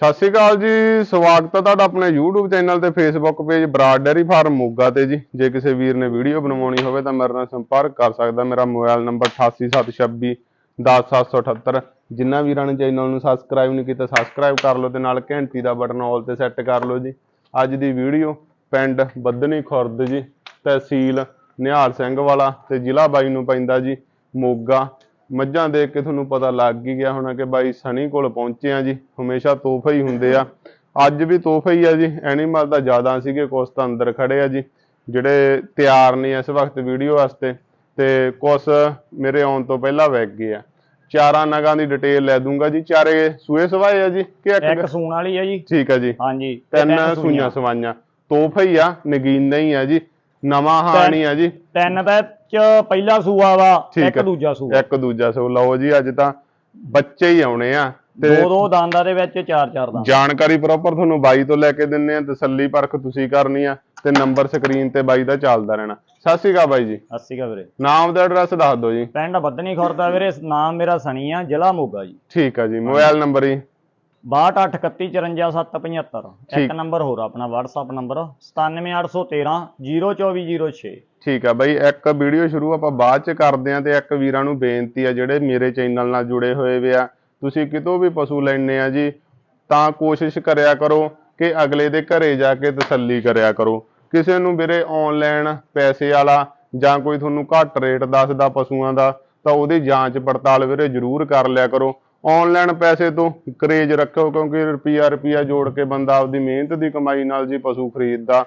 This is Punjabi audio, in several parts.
ਸਤਿ ਸ਼੍ਰੀ ਅਕਾਲ ਜੀ, ਸਵਾਗਤ ਹੈ ਤੁਹਾਡਾ ਆਪਣੇ YouTube ਚੈਨਲ ਤੇ Facebook page Brar dairy farm Moga ਤੇ ਜੀ। ਜੇ ਕਿਸੇ ਵੀਰ ਨੇ ਵੀਡੀਓ ਬਣਵਾਉਣੀ ਹੋਵੇ ਤਾਂ ਮੇਰੇ ਨਾਲ ਸੰਪਰਕ ਕਰ ਸਕਦਾ। ਮੇਰਾ ਮੋਬਾਈਲ ਨੰਬਰ 8876 10778 ਜਿਨ੍ਹਾਂ ਵੀਰਾਂ ਨੇ ਚੈਨਲ ਨੂੰ ਸਬਸਕ੍ਰਾਈਬ ਨਹੀਂ ਕੀਤਾ ਸਬਸਕ੍ਰਾਈਬ ਕਰ ਲਓ ਤੇ ਨਾਲ ਘੰਟੀ ਦਾ ਬਟਨ ਆਲ ਤੇ ਸੈੱਟ ਕਰ ਲਓ ਜੀ। ਅੱਜ ਦੀ ਵੀਡੀਓ ਪਿੰਡ ਬੱਦਨੀ ਖੁਰਦ ਜੀ, ਤਹਿਸੀਲ ਨਿਹਾਲ ਸਿੰਘ ਵਾਲਾ ਤੇ ਜ਼ਿਲ੍ਹਾ ਬਾਈ ਨੂੰ ਪੈਂਦਾ ਜੀ, ਮੋਗਾ। ਮੱਝਾਂ ਦੇਖ ਕੇ ਤੁਹਾਨੂੰ ਪਤਾ ਲੱਗ ਹੀ ਗਿਆ ਹੋਣਾ ਕਿ ਬਾਈ ਸਣੀ ਕੋਲ ਪਹੁੰਚੇ ਆ ਜੀ ਹਮੇਸ਼ਾ ਤੋਹਫੇ ਹੀ ਹੁੰਦੇ ਆ। ਅੱਜ ਵੀ ਤੋਹਫੇ ਹੀ ਆ ਜੀ ਐਨੀਮਲ ਦਾ ਜ਼ਿਆਦਾ ਸੀਗੇ ਕੁਛ ਤਾਂ ਅੰਦਰ ਖੜੇ ਆ ਜੀ ਜਿਹੜੇ ਤਿਆਰ ਨਹੀਂ ਇਸ ਵਕਤ ਵੀਡੀਓ ਵਾਸਤੇ ਤੇ ਕੁਛ ਮੇਰੇ ਆਉਣ ਤੋਂ ਪਹਿਲਾਂ ਵਗ ਗਏ ਆ। ਚਾਰਾਂ ਨਗਾਂ ਦੀ ਡਿਟੇਲ ਲੈ ਦੂੰਗਾ ਜੀ ਚਾਰੇ ਸੂਏ ਸਵਾਏ ਆ ਜੀ ਕਿ ਇੱਕ ਇੱਕ ਸੂਣ ਵਾਲੀ ਹੈ ਜੀ। ਠੀਕ ਆ ਜੀ। ਹਾਂਜੀ ਤਿੰਨ ਸੂਈਆਂ ਸਵਾਈਆਂ। ਤੋਹਫੇ ਹੀ ਆ ਨਗੀਨਾ ਹੀ ਆ ਜੀ ਨਵਾਂ ਹਾਣੀ ਆ ਜੀ। ਤਿੰਨ ਤਾਂ ਚ ਪਹਿਲਾ ਸੂਆ ਵਾ ਇੱਕ। ਦੂਜਾ ਸੂਆ। ਇੱਕ ਦੂਜਾ ਸੋ ਲਓ ਜੀ ਅੱਜ ਤਾਂ ਬੱਚੇ ਹੀ ਆਉਣੇ ਆ ਤੇ ਦੋ ਦੋ ਦੰਦਾਂ ਦੇ ਵਿੱਚ ਚਾਰ ਚਾਰ ਦੰਦ। ਜਾਣਕਾਰੀ ਪ੍ਰੋਪਰ ਤੁਹਾਨੂੰ ਬਾਈ ਤੋਂ ਲੈ ਕੇ ਦਿੰਨੇ ਆ ਤਸੱਲੀ ਪਰਖ ਤੁਸੀਂ ਕਰਨੀ ਆ ਤੇ ਨੰਬਰ ਸਕਰੀਨ ਤੇ ਬਾਈ ਦਾ ਚੱਲਦਾ ਰਹਿਣਾ। ਸਤਿ ਸ਼੍ਰੀ ਅਕਾਲ ਬਾਈ ਜੀ। 80 ਕਾ ਵੀਰੇ। ਨਾਮ ਤੇ ਐਡਰੈਸ ਦੱਸ ਦਿਓ ਜੀ। ਪਿੰਡ ਬੱਦਨੀ ਖੁਰਦਾ ਵੀਰੇ ਨਾਮ ਮੇਰਾ ਸਣੀ ਆ ਜ਼ਿਲ੍ਹਾ ਮੋਗਾ ਜੀ। ਠੀਕ ਆ ਜੀ ਮੋਬਾਈਲ ਨੰਬਰ ਜੀ 6281545775 ਠੀਕ। ਇੱਕ ਨੰਬਰ ਹੋਰ ਆਪਣਾ WhatsApp ਨੰਬਰ 97813 02406 ਠੀਕ ਆ ਬਾਈ ਇੱਕ ਵੀਡੀਓ ਸ਼ੁਰੂ ਆਪਾਂ ਬਾਅਦ ਚ ਕਰਦੇ ਆ ਤੇ ਇੱਕ ਵੀਰਾਂ ਨੂੰ ਬੇਨਤੀ ਆ ਜਿਹੜੇ ਮੇਰੇ ਚੈਨਲ ਨਾਲ ਜੁੜੇ ਹੋਏ ਵੇ ਆ ਤੁਸੀਂ ਕਿਤੋਂ ਵੀ ਪਸ਼ੂ ਲੈਣੇ ਆ ਜੀ ਤਾਂ ਕੋਸ਼ਿਸ਼ ਕਰਿਆ ਕਰੋ ਕਿ ਅਗਲੇ ਦੇ ਘਰੇ ਜਾ ਕੇ ਤਸੱਲੀ ਕਰਿਆ ਕਰੋ। ਕਿਸੇ ਨੂੰ ਵੀਰੇ ਆਨਲਾਈਨ ਪੈਸੇ ਵਾਲਾ ਜਾਂ ਕੋਈ ਤੁਹਾਨੂੰ ਘੱਟ ਰੇਟ ਦੱਸਦਾ ਪਸ਼ੂਆਂ ਦਾ ਤਾਂ ਉਹਦੀ ਜਾਂਚ ਪੜਤਾਲ ਵੀਰੇ ਜ਼ਰੂਰ ਕਰ ਲਿਆ ਕਰੋ। ਆਨਲਾਈਨ ਪੈਸੇ ਤੋਂ ਕਰੇਜ ਰੱਖੋ ਕਿਉਂਕਿ ਰੁਪਿਆ ਰੁਪਿਆ ਜੋੜ ਕੇ ਬੰਦਾ ਆਪਦੀ ਮਿਹਨਤ ਦੀ ਕਮਾਈ ਨਾਲ ਜੀ ਪਸ਼ੂ ਖਰੀਦਦਾ।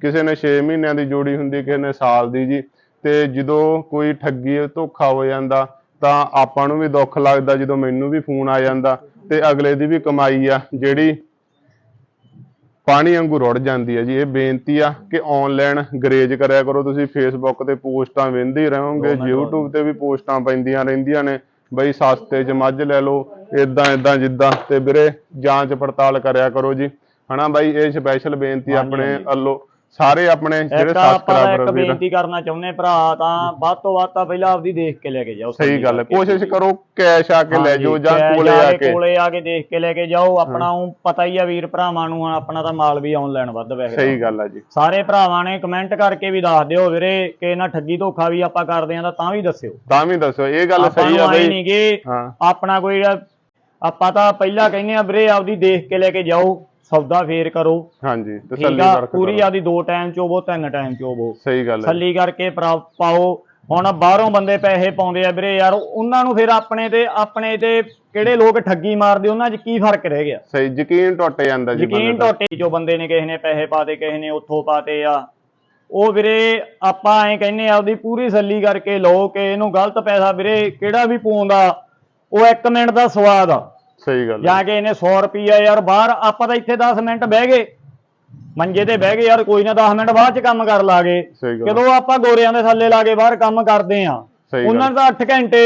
ਕਿਸੇ ਨੇ 6 ਮਹੀਨਿਆਂ ਦੀ ਜੋੜੀ ਹੁੰਦੀ ਕਿਸੇ ਨੇ ਸਾਲ ਦੀ ਜੀ। ਤੇ ਜਦੋਂ ਕੋਈ ਠੱਗੀ ਧੋਖਾ ਹੋ ਜਾਂਦਾ ਤਾਂ ਆਪਾਂ ਨੂੰ ਵੀ ਦੁੱਖ ਲੱਗਦਾ ਜਦੋਂ ਮੈਨੂੰ ਵੀ ਫੋਨ ਆ ਜਾਂਦਾ ਤੇ ਅਗਲੇ ਦੀ ਵੀ ਕਮਾਈ ਆ ਜਿਹੜੀ ਪਾਣੀ ਵਾਂਗੂ ਰੁੜ ਜਾਂਦੀ ਹੈ ਜੀ। ਇਹ ਬੇਨਤੀ ਆ ਕਿ ਆਨਲਾਈਨ ਗਰੇਜ ਕਰਿਆ ਕਰੋ। ਤੁਸੀਂ ਫੇਸਬੁੱਕ ਤੇ ਪੋਸਟਾਂ ਵੇਖਦੇ ਹੀ ਰਹੋਗੇ YouTube ਤੇ ਵੀ ਪੋਸਟਾਂ ਪੈਂਦੀਆਂ ਰਹਿੰਦੀਆਂ ਨੇ। ਬਈ ਸਸਤੇ ਚ ਮੱਝ ਲੈ ਲਓ ਇਦਾਂ ਇਦਾਂ ਜਿੱਦਾਂ ਤੇ ਵੀਰੇ ਜਾਂਚ ਪੜਤਾਲ ਕਰਿਆ ਕਰੋ ਜੀ। ਹਨਾ ਬਾਈ ਇਹ ਸਪੈਸ਼ਲ ਬੇਨਤੀ ਆਪਣੇ ਵੱਲੋਂ ਸਾਰੇ ਆਪਣੇ ਜਿਹੜੇ ਸਬਸਕ੍ਰਾਈਬਰ ਇੱਕ ਬੇਨਤੀ ਕਰਨਾ ਚਾਹੁੰਦੇ ਭਰਾ ਤਾਂ ਵੱਧ ਤੋਂ ਵੱਧ ਤਾਂ ਪਹਿਲਾਂ ਆਪਦੀ ਦੇਖ ਕੇ ਲੈ ਕੇ ਜਾਓ ਸਹੀ ਗੱਲ ਹੈ। ਕੋਸ਼ਿਸ਼ ਕਰੋ ਕੈਸ਼ ਆ ਕੇ ਲੈ ਜਾਓ ਜਾਂ ਕੋਲੇ ਆ ਕੇ ਕੋਲੇ ਆ ਕੇ ਦੇਖ ਕੇ ਲੈ ਕੇ ਜਾਓ। ਆਪਣਾ ਉਹ ਪਤਾ ਹੀ ਆ ਵੀਰ ਭਰਾਵਾਂ ਨੂੰ ਆਪਣਾ ਤਾਂ ਮਾਲ ਵੀ ਆਨਲਾਈਨ ਵੱਧ ਵੈਸੇ ਸਹੀ ਗੱਲ ਹੈ ਜੀ। ਸਾਰੇ ਭਰਾਵਾਂ ਨੇ ਕਮੈਂਟ ਕਰਕੇ ਵੀ ਦੱਸ ਦਿਓ ਵੀਰੇ ਕਿ ਇਹਨਾਂ ਠੱਗੀ ਧੋਖਾ ਵੀ ਆਪਾਂ ਕਰਦੇ ਆਂ ਤਾਂ ਤਾਂ ਵੀ ਦੱਸਿਓ। ਤਾਂ ਵੀ ਦੱਸੋ ਇਹ ਗੱਲ ਸਹੀ ਆ ਬਈ। ਨਹੀਂ ਕਿ ਆਪਣਾ ਕੋਈ ਆਪਾਂ ਤਾਂ ਪਹਿਲਾਂ ਕਹਿੰਦੇ ਆ ਵੀਰੇ ਆਪਦੀ ਦੇਖ ਕੇ ਲੈ ਕੇ ਜਾਓ। ਸੌਦਾ ਫੇਰ ਕਰੋ। ਹਾਂਜੀ ਠੀਕ ਤਸੱਲੀ ਆ? ਕਰਕੇ ਪੂਰੀ ਕਰੋ। ਆਪਦੀ ਦੋ ਟਾਈਮ ਚੋਵੋ ਤਿੰਨ ਟਾਈਮ ਚੋਵੋ ਸਹੀ ਗੱਲ ਹੈ। ਥੱਲੀ ਕਰਕੇ ਭਰਾ- ਪਾਓ। ਹੁਣ ਬਾਹਰੋਂ ਬੰਦੇ ਪੈਸੇ ਪਾਉਂਦੇ ਆ ਵੀਰੇ ਯਾਰ ਉਹਨਾਂ ਨੂੰ ਫਿਰ ਆਪਣੇ ਤੇ ਆਪਣੇ ਤੇ ਕਿਹੜੇ ਲੋਕ ਠੱਗੀ ਮਾਰਦੇ ਉਹਨਾਂ 'ਚ ਕੀ ਫ਼ਰਕ ਰਹਿ ਗਿਆ? ਸਹੀ ਯਕੀਨ ਟੁੱਟ ਜਾਂਦਾ ਜੀ ਯਕੀਨ ਬੰਦੇ ਦਾ। ਟੋਟੇ ਜੋ ਬੰਦੇ ਨੇ ਕਿਸੇ ਨੇ ਪੈਸੇ ਪਾਤੇ ਕਿਸੇ ਨੇ ਉੱਥੋਂ ਪਾਤੇ ਆ। ਉਹ ਵੀਰੇ ਆਪਾਂ ਐਂ ਕਹਿੰਨੇ ਆ ਆਪਦੀ ਪੂਰੀ ਸੱਲੀ ਕਰਕੇ ਲਓ ਕਿ ਇਹਨੂੰ ਗਲਤ ਪੈਸਾ ਵੀਰੇ ਕਿਹੜਾ ਵੀ ਪਾਉਂਦਾ ਉਹ 1 ਮਿੰਟ ਦਾ ਸਵਾਦ ਆ। ਸਹੀ ਗੱਲ ਜਾਂ ਕਿ ਇਹਨੇ 100 ਰੁਪਈਆ ਯਾਰ ਬਾਹਰ ਆਪਾਂ ਤਾਂ ਇੱਥੇ 10 ਮਿੰਟ ਬਹਿ ਗਏ। ਮੰਜੇ ਤੇ ਬਹਿ ਗਏ ਯਾਰ ਕੋਈ ਨਾ 10 ਮਿੰਟ ਬਾਅਦ ਚ ਕੰਮ ਕਰ ਲਾਗੇ। ਕਦੋਂ ਆਪਾਂ ਗੋਰਿਆਂ ਦੇ ਥੱਲੇ ਲਾ ਕੇ ਬਾਹਰ ਕੰਮ ਕਰਦੇ ਆ ਉਹਨਾਂ ਦਾ 8 ਘੰਟੇ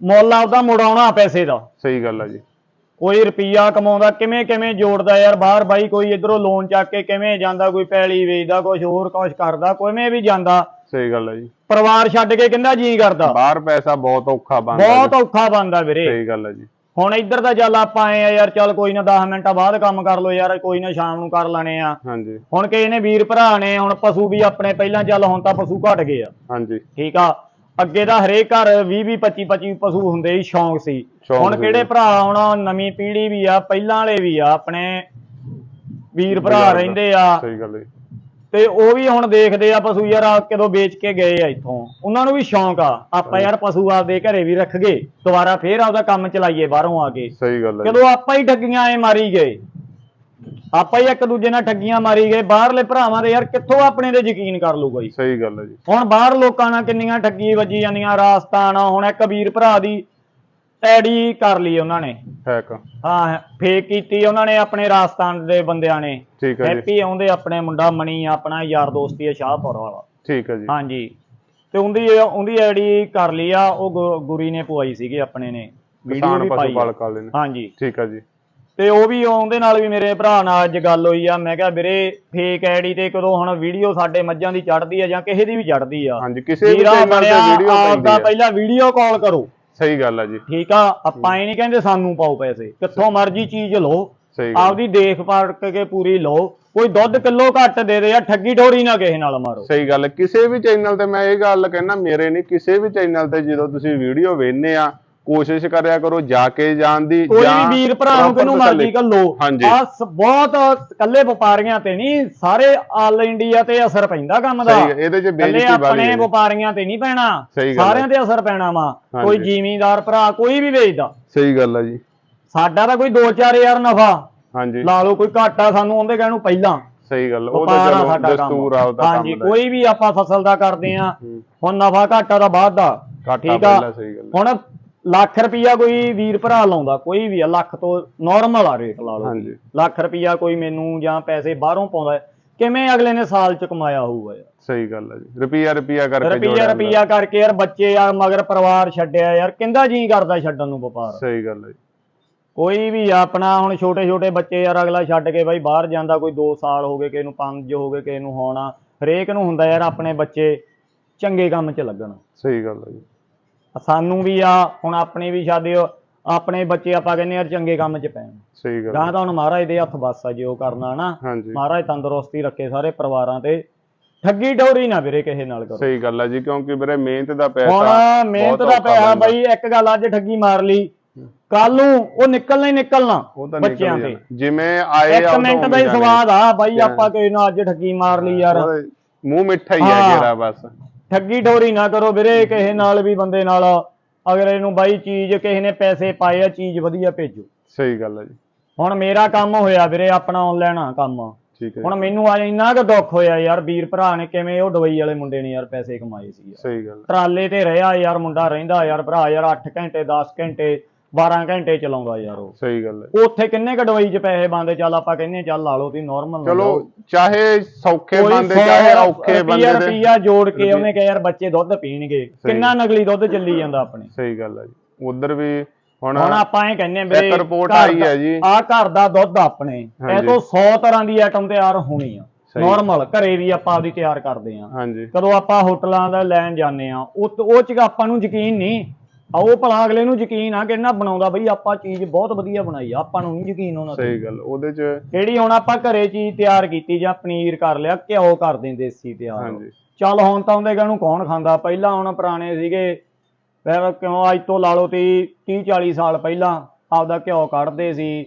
ਮੁੱਲ ਆਪਦਾ ਮੁੜਾਉਣਾ ਪੈਸੇ ਦਾ। ਸਹੀ ਗੱਲ ਹੈ ਜੀ। ਕੋਈ ਰੁਪਈਆ ਕਮਾਉਂਦਾ ਕਿਵੇਂ ਕਿਵੇਂ ਜੋੜਦਾ ਯਾਰ ਬਾਹਰ ਬਾਈ ਕੋਈ ਇਧਰੋਂ ਲੋਨ ਚੱਕ ਕੇ ਕਿਵੇਂ ਜਾਂਦਾ ਕੋਈ ਪੈਲੀ ਵੇਚਦਾ ਕੁਝ ਹੋਰ ਕੁਝ ਕਰਦਾ ਕਿਵੇਂ ਵੀ ਜਾਂਦਾ। ਸਹੀ ਗੱਲ ਹੈ ਜੀ। ਪਰਿਵਾਰ ਛੱਡ ਕੇ ਕਹਿੰਦਾ ਜੀ ਕਰਦਾ। ਬਾਹਰ ਪੈਸਾ ਬਹੁਤ ਔਖਾ ਬਣਦਾ ਬਹੁਤ ਔਖਾ ਬੰਦਾ ਵੀਰੇ। ਸਹੀ ਗੱਲ ਹੈ ਜੀ। ਹੁਣ ਇੱਧਰ ਦਾ ਚੱਲ ਆਪਾਂ ਆਏ ਆ ਯਾਰ ਚੱਲ ਕੋਈ ਨਾ 10 ਮਿੰਟਾਂ ਬਾਅਦ ਕੰਮ ਕਰ ਲੋ ਯਾਰ ਕੋਈ ਨਾ ਸ਼ਾਮ ਨੂੰ ਕਰ ਲੈਣੇ ਆ ਹਾਂਜੀ ਹੁਣ ਕਿਸੇ ਨੇ ਵੀਰ ਭਰਾ ਨੇ ਹੁਣ ਪਸ਼ੂ ਵੀ ਆਪਣੇ ਪਹਿਲਾਂ ਚੱਲ ਹੁਣ ਤਾਂ ਪਸ਼ੂ ਘਟ ਗਏ ਆ ਹਾਂਜੀ ਠੀਕ ਆ ਅੱਗੇ ਤਾਂ ਹਰੇਕ ਘਰ 20 20 25 25 ਪਸ਼ੂ ਹੁੰਦੇ ਸੀ ਸ਼ੌਂਕ ਸੀ ਸ਼ੌਂਕ ਹੁਣ ਸੀ। ਕਿਹੜੇ ਭਰਾ ਹੁਣ ਨਵੀਂ ਪੀੜ੍ਹੀ ਵੀ ਆ ਪਹਿਲਾਂ ਵਾਲੇ ਵੀ ਆ ਆਪਣੇ ਵੀਰ ਭਰਾ। ਰਹਿੰਦੇ ਆ ਸਹੀ ਗੱਲ ਹੈ। ਤੇ ਉਹ ਵੀ ਹੁਣ ਦੇਖਦੇ ਆ ਪਸ਼ੂ ਯਾਰ ਆ ਕਦੋਂ ਵੇਚ ਕੇ ਗਏ ਆ ਇੱਥੋਂ। ਉਹਨਾਂ ਨੂੰ ਵੀ ਸ਼ੌਂਕ ਆ। ਆਪਾਂ ਯਾਰ ਪਸ਼ੂ ਆਪਦੇ ਘਰੇ ਵੀ ਰੱਖ ਗਏ ਦੁਬਾਰਾ ਫੇਰ ਆਪਦਾ ਕੰਮ ਚਲਾਈਏ ਬਾਹਰੋਂ ਆ ਕੇ। ਸਹੀ ਗੱਲ ਹੈ। ਕਦੋਂ ਆਪਾਂ ਹੀ ਠੱਗੀਆਂ ਐ ਮਾਰੀ ਗਏ ਆਪਾਂ ਹੀ ਇੱਕ ਦੂਜੇ ਨਾਲ ਠੱਗੀਆਂ ਮਾਰੀ ਗਏ ਬਾਹਰਲੇ ਭਰਾਵਾਂ ਦੇ ਯਾਰ ਕਿੱਥੋਂ ਆਪਣੇ ਤੇ ਯਕੀਨ ਕਰ ਲੂਗਾ ਜੀ ਸਹੀ ਗੱਲ ਹੈ ਜੀ। ਹੁਣ ਬਾਹਰ ਲੋਕਾਂ ਨਾਲ ਕਿੰਨੀਆਂ ਠੱਗੀ ਵੱਜੀ ਜਾਂਦੀਆਂ ਰਾਜਸਥਾਨ ਹੁਣ ਇੱਕ ਵੀਰ ਭਰਾ ਦੀ ਐਡੀ ਕਰ ਲਈ ਉਹਨਾਂ ਨੇ। ਹੈਕ। ਹਾਂ ਫੇਕ ਕੀਤੀ ਉਹਨਾਂ ਨੇ ਆਪਣੇ ਰਾਜਸਥਾਨ ਦੇ ਬੰਦਿਆਂ ਨੇ। ਠੀਕ ਹੈ ਜੀ। ਹੈਪੀ ਆਉਂਦੇ ਆਪਣੇ ਮੁੰਡਾ ਮਣੀ ਆਪਣਾ ਯਾਰ ਦੋਸਤੀ ਹੈ ਸ਼ਾਹਪੁਰ ਵਾਲਾ। ਠੀਕ ਹੈ ਜੀ। ਹਾਂਜੀ। ਤੇ ਉਹਦੀ ਉਹਦੀ ਆਈਡੀ ਕਰ ਲਈ ਆ ਉਹ ਗੁਰੀ ਨੇ ਪਵਾਈ ਸੀਗੀ ਆਪਣੇ ਨੇ। ਵੀਡੀਓ ਵੀ ਪਾਈ ਆ। ਹਾਂਜੀ। ਠੀਕ ਹੈ ਜੀ। ਤੇ ਉਹ ਵੀ ਉਹਦੇ ਨਾਲ ਵੀ ਮੇਰੇ ਭਰਾ ਨਾਲ ਅੱਜ ਗੱਲ ਹੋਈ ਆ। ਮੈਂ ਕਿਹਾ ਵੀਰੇ ਫੇਕ ਆਈਡੀ ਤੇ ਕਦੋਂ ਹੁਣ ਵੀਡੀਓ ਸਾਡੇ ਮੱਝਾਂ ਦੀ ਚੜਦੀ ਆ ਜਾਂ ਕਿਸੇ ਦੀ ਵੀ ਚੜਦੀ ਆ। ਹਾਂਜੀ ਕਿਸੇ ਵੀ ਚੈਨਲ ਤੇ ਵੀਡੀਓ ਪੈਂਦੀ ਹੈ ਪਹਿਲਾਂ ਵੀਡੀਓ ਕਾਲ ਕਰੋ। ਸਹੀ ਗੱਲ ਹੈ ਜੀ। ਠੀਕ ਆ ਆਪਾਂ ਇਹ ਨਹੀਂ ਕਹਿੰਦੇ ਸਾਨੂੰ ਪਾਓ ਪੈਸੇ। ਕਿੱਥੋਂ ਮਰਜ਼ੀ ਚੀਜ਼ ਲਓ ਆਪਦੀ ਦੇਖ ਪਰਖ ਕੇ ਪੂਰੀ ਲਓ। ਕੋਈ ਦੁੱਧ ਕਿਲੋ ਘੱਟ ਦੇ ਦੇ ਜਾਂ ਠੱਗੀ ਠੋਰੀ ਨਾ ਕਿਸੇ ਨਾਲ ਮਾਰੋ। ਸਹੀ ਗੱਲ। ਕਿਸੇ ਵੀ ਚੈਨਲ ਤੇ ਮੈਂ ਇਹ ਗੱਲ ਕਹਿਣਾ ਮੇਰੇ ਨਹੀਂ ਕਿਸੇ ਵੀ ਚੈਨਲ ਤੇ ਜਦੋਂ ਤੁਸੀਂ ਵੀਡੀਓ ਵੇਖਨੇ ਆ ਕੋਸ਼ਿਸ਼ ਕਰਿਆ ਕਰੋ ਜਾ ਕੇ ਜਾਣ ਦੀ ਕੋਈ ਜਾਂ ਵੀ ਵੀਰ ਭਰਾ ਨੂੰ proper ਕਿਨੂੰ ਤਸੱਲੀ। ਮਰਜ਼ੀ ਕੱਲੋ ਹਾਂਜੀ। ਆ ਬਹੁਤ ਕੱਲੇ ਵਪਾਰੀਆਂ ਤੇ ਨਹੀਂ ਸਾਰੇ ਆਲ ਇੰਡੀਆ ਤੇ ਅਸਰ ਪੈਂਦਾ ਕੰਮ ਦਾ। ਸਹੀ ਹੈ, ਇਹਦੇ ਚ ਕੱਲੇ ਬੇਇੱਜ਼ਤੀ ਵਾਲੀ ਆਪਣੇ ਹੈ ਵਪਾਰੀਆਂ ਤੇ ਨਹੀਂ ਪੈਣਾ। ਸਹੀ ਗੱਲ ਹੈ। ਸਾਰਿਆਂ ਤੇ ਅਸਰ ਪੈਣਾ ਵਾ। ਹਾਂਜੀ। ਕੋਈ ਜ਼ਿਮੀਂਦਾਰ ਭਰਾ ਕੋਈ ਵੀ ਵੇਚਦਾ। ਸਹੀ ਗੱਲ ਹੈ ਜੀ। ਸਾਡਾ ਤਾਂ ਕੋਈ 2-4000 ਨਫਾ। ਹਾਂਜੀ। ਲਾ ਲਓ ਕੋਈ ਘਾਟਾ ਸਾਨੂੰ ਉਹਦੇ ਕਹਿਣ ਨੂੰ ਪਹਿਲਾਂ। ਸਹੀ ਗੱਲ ਉਹ ਤਾਂ ਵਪਾਰ ਆ ਚਲੋ ਸਾਡਾ ਦਸਤੂਰ ਕੰਮ ਆਪਦਾ ਹਾਂਜੀ ਕੰਮ ਦਾ ਕੋਈ ਵੀ ਆਪਾਂ ਫਸਲ ਦਾ ਕਰਦੇ ਆ ਹੂੰ। ਹੁਣ ਨਫਾ ਘਾਟਾ ਦਾ ਬਾਅਦ ਦਾ ਘਾਟਾ ਠੀਕ ਆ? ਪਹਿਲਾਂ ਸਹੀ ਗੱਲ ਹੈ। ਹੁਣ ਲੱਖ ਰੁਪਈਆ ਕੋਈ ਵੀਰ ਭਰਾ ਲਾਉਂਦਾ ਕੋਈ ਵੀ ਆ ਲੱਖ ਤੋਂ ਨਾਰਮਲ ਆ ਰੇਟ ਲਾ ਲਓ। ਹਾਂਜੀ। ਲੱਖ ਰੁਪਈਆ ਕੋਈ ਮੈਨੂੰ ਜਾਂ ਪੈਸੇ ਬਾਹਰੋਂ ਪਾਉਂਦਾ ਹੈ, ਕਿਵੇਂ ਅਗਲੇ ਨੇ ਸਾਲ ਚ ਕਮਾਇਆ ਹੋਊਗਾ ਯਾਰ? ਸਹੀ ਗੱਲ ਹੈ ਜੀ। ਰੁਪਿਆ ਰੁਪਿਆ ਕਰਕੇ ਰੁਪਈਆ ਰੁਪਈਆ ਕਰਕੇ ਯਾਰ ਬੱਚੇ ਯਾਰ ਮਗਰ ਪਰਿਵਾਰ ਛੱਡਿਆ ਯਾਰ ਕਿੰਦਾ ਜੀ ਕਰਦਾ ਛੱਡਣ ਨੂੰ ਵਪਾਰ? ਸਹੀ ਗੱਲ ਹੈ ਜੀ। ਕੋਈ ਵੀ ਆ ਆਪਣਾ ਹੁਣ ਛੋਟੇ ਛੋਟੇ ਬੱਚੇ ਯਾਰ ਅਗਲਾ ਛੱਡ ਕੇ ਬਾਈ ਬਾਹਰ ਜਾਂਦਾ ਕੋਈ 2 ਸਾਲ ਹੋ ਗਏ ਕਿਸੇ ਨੂੰ 5 ਹੋ ਗਏ ਕਿਸੇ ਨੂੰ ਹੋਣਾ ਹਰੇਕ ਨੂੰ ਹੁੰਦਾ ਯਾਰ ਆਪਣੇ ਬੱਚੇ ਚੰਗੇ ਕੰਮ 'ਚ ਲੱਗਣ। ਸਹੀ ਗੱਲ ਹੈ ਜੀ। ਸਾਨੂੰ ਵੀ ਆ ਹੁਣ ਆਪਣੀ ਵੀ ਛੱਡਿਓ ਆਪਣੇ ਬੱਚੇ ਆਪਾਂ ਕਹਿੰਦੇ ਯਾਰ ਚੰਗੇ ਕੰਮ 'ਚ ਪੈਣ ਸਹੀ ਗੱਲ ਗਾਂ। ਤਾਂ ਹੁਣ ਮਹਾਰਾਜ ਦੇ ਹੱਥ ਵੱਸ ਆ ਜੇ ਉਹ ਕਰਨਾ ਨਾ। ਹਾਂਜੀ। ਮਹਾਰਾਜ ਤੰਦਰੁਸਤੀ ਰੱਖੇ ਸਾਰੇ ਪਰਿਵਾਰਾਂ ਤੇ। ਠੱਗੀ ਡੋਰੀ ਨਾ ਵੀਰੇ ਕਿਸੇ ਨਾਲ ਕਰੋ। ਸਹੀ ਗੱਲ ਹੈ ਜੀ ਕਿਉਂਕਿ ਵੀਰੇ ਮਿਹਨਤ ਦਾ ਪੈਸਾ ਹੁਣ ਮਿਹਨਤ ਬਹੁਤ ਦਾ ਔਖਾ ਪੈਸਾ। ਬਈ ਇੱਕ ਗੱਲ ਅੱਜ ਠੱਗੀ ਮਾਰ ਲਈ। ਕੱਲ ਨੂੰ ਉਹ ਨਿਕਲਣਾ ਹੀ ਨਿਕਲਣਾ ਬੱਚਿਆਂ ਤੇ। ਜਾਣਾ। ਜਿਵੇਂ ਆਏ ਇੱਕ ਮਿੰਟ ਦਾ ਹੀ ਸਵਾਦ ਆ ਬਾਈ। ਆਪਾਂ ਕਿਸੇ ਨਾਲ ਅੱਜ ਠੱਗੀ ਮਾਰ ਲਈ ਯਾਰ। ਮੂੰਹ ਮਿੱਠਾ ਹੀ ਹਾਂ। ਹੈ। ਜਿਹੜਾ ਬਸ। ਠੱਗੀ ਡੋਰੀ ਨਾ ਕਰੋ ਵੀਰੇ ਕਿਸੇ ਨਾਲ ਵੀ ਬੰਦੇ ਨਾਲ। ਅਗਰ ਇਹਨੂੰ ਬਾਈ ਚੀਜ਼ ਕਿਸੇ ਨੇ ਪੈਸੇ ਪਾਏ ਆ ਚੀਜ਼ ਵਧੀਆ ਭੇਜੋ। ਸਹੀ ਗੱਲ ਹੈ ਜੀ। ਹੁਣ ਮੇਰਾ ਕੰਮ ਹੋਇਆ ਵੀਰੇ ਆਪਣਾ ਆਨਲਾਈਨ ਆ ਕੰਮ। ਠੀਕ ਹੈ ਹੁਣ ਮੈਨੂੰ ਅੱਜ ਇੰਨਾ ਕੁ ਦੁੱਖ ਹੋਇਆ ਯਾਰ ਵੀਰ ਭਰਾ ਨੇ ਕਿਵੇਂ ਉਹ ਦਵਾਈ ਵਾਲੇ ਮੁੰਡੇ ਨੇ ਯਾਰ ਪੈਸੇ ਕਮਾਏ ਸੀ। ਯਾਰ ਸਹੀ ਗੱਲ। ਟਰਾਲੇ ਤੇ ਰਿਹਾ ਯਾਰ ਮੁੰਡਾ ਰਹਿੰਦਾ ਯਾਰ ਭਰਾ ਯਾਰ 8 ਘੰਟੇ 10 ਘੰਟੇ। 12 ਘੰਟੇ ਚਲਾਉਂਦਾ ਯਾਰ ਉਹ। ਸਹੀ ਗੱਲ ਹੈ। ਉੱਥੇ ਕਿੰਨੇ ਕ ਦਵਾਈ 'ਚ ਪੈਸੇ ਬੰਦੇ ਚੱਲ ਆਪਾਂ ਕਹਿੰਦੇ ਹਾਂ ਚੱਲ ਲਾ ਲਓ ਤੁਸੀਂ ਨਾਰਮਲ ਚਲੋ ਚਾਹੇ ਸੌਖੇ ਬੰਦੇ ਚਾਹੇ ਔਖੇ ਬੰਦੇ ਦੇ ਰੁਪਈਆ ਜੋੜ ਕੇ ਉਹਨੇ ਕਿਹਾ ਯਾਰ ਬੱਚੇ ਦੁੱਧ ਪੀਣਗੇ। ਕਿੰਨਾ ਨਕਲੀ ਦੁੱਧ ਚੱਲੀ ਜਾਂਦਾ ਆਪਣੇ? ਸਹੀ ਗੱਲ ਹੈ ਜੀ। ਉਧਰ ਵੀ ਹੁਣ ਹੁਣ ਆਪਾਂ ਇਹ ਕਹਿੰਦੇ ਆ ਵੀਰੇ ਇੱਕ ਘਰ ਆਈ ਹੈ ਜੀ। ਆਹ ਘਰ ਦਾ ਦੁੱਧ ਆਪਣੇ। ਇਹ। ਤੋਂ 100 ਤਰ੍ਹਾਂ ਦੀ ਆਈਟਮ ਤਿਆਰ ਹੋਣੀ ਆ। ਨਾਰਮਲ ਘਰੇ ਵੀ ਆਪਾਂ ਆਪਦੀ ਤਿਆਰ ਕਰਦੇ ਆ ਹਾਂਜੀ। ਕਦੋਂ ਆਪਾਂ ਹੋਟਲਾਂ ਦਾ ਲੈਣ ਜਾਂਦੇ ਆ ਉਹ ਉਹ ਚ ਆਪਾਂ ਨੂੰ ਯਕੀਨ ਨਹੀਂ ਆ ਉਹ ਭਲਾ ਅਗਲੇ ਨੂੰ ਯਕੀਨ ਆ ਕਿ ਇਹਨਾਂ ਬਣਾਉਂਦਾ ਬਈ ਆਪਾਂ ਚੀਜ਼ ਬਹੁਤ ਵਧੀਆ ਬਣਾਈ ਆ ਆਪਾਂ ਨੂੰ ਨਹੀਂ ਯਕੀਨ ਉਹਨਾਂ ਤੇ। ਸਹੀ ਗੱਲ ਉਹਦੇ ਚ ਜਿਹੜੀ ਹੁਣ ਆਪਾਂ ਘਰੇ ਚੀਜ਼ ਤਿਆਰ ਕੀਤੀ ਜਾਂ ਪਨੀਰ ਕਰ ਲਿਆ ਘਿਓ ਕਰਦੇ ਦੇਸੀ ਤਿਆਰ। ਹਾਂਜੀ। ਚੱਲ ਹੁਣ ਤਾਂ ਉਹਦੇ ਨੂੰ ਕੌਣ ਖਾਂਦਾ? ਪਹਿਲਾਂ ਹੁਣ ਪੁਰਾਣੇ ਸੀਗੇ ਫਿਰ ਕਿਉਂ ਅੱਜ ਤੋਂ ਲਾ ਲਓ ਤੀ 30 40 ਸਾਲ ਪਹਿਲਾਂ ਆਪਦਾ ਘਿਓ ਕੱਢਦੇ ਸੀ।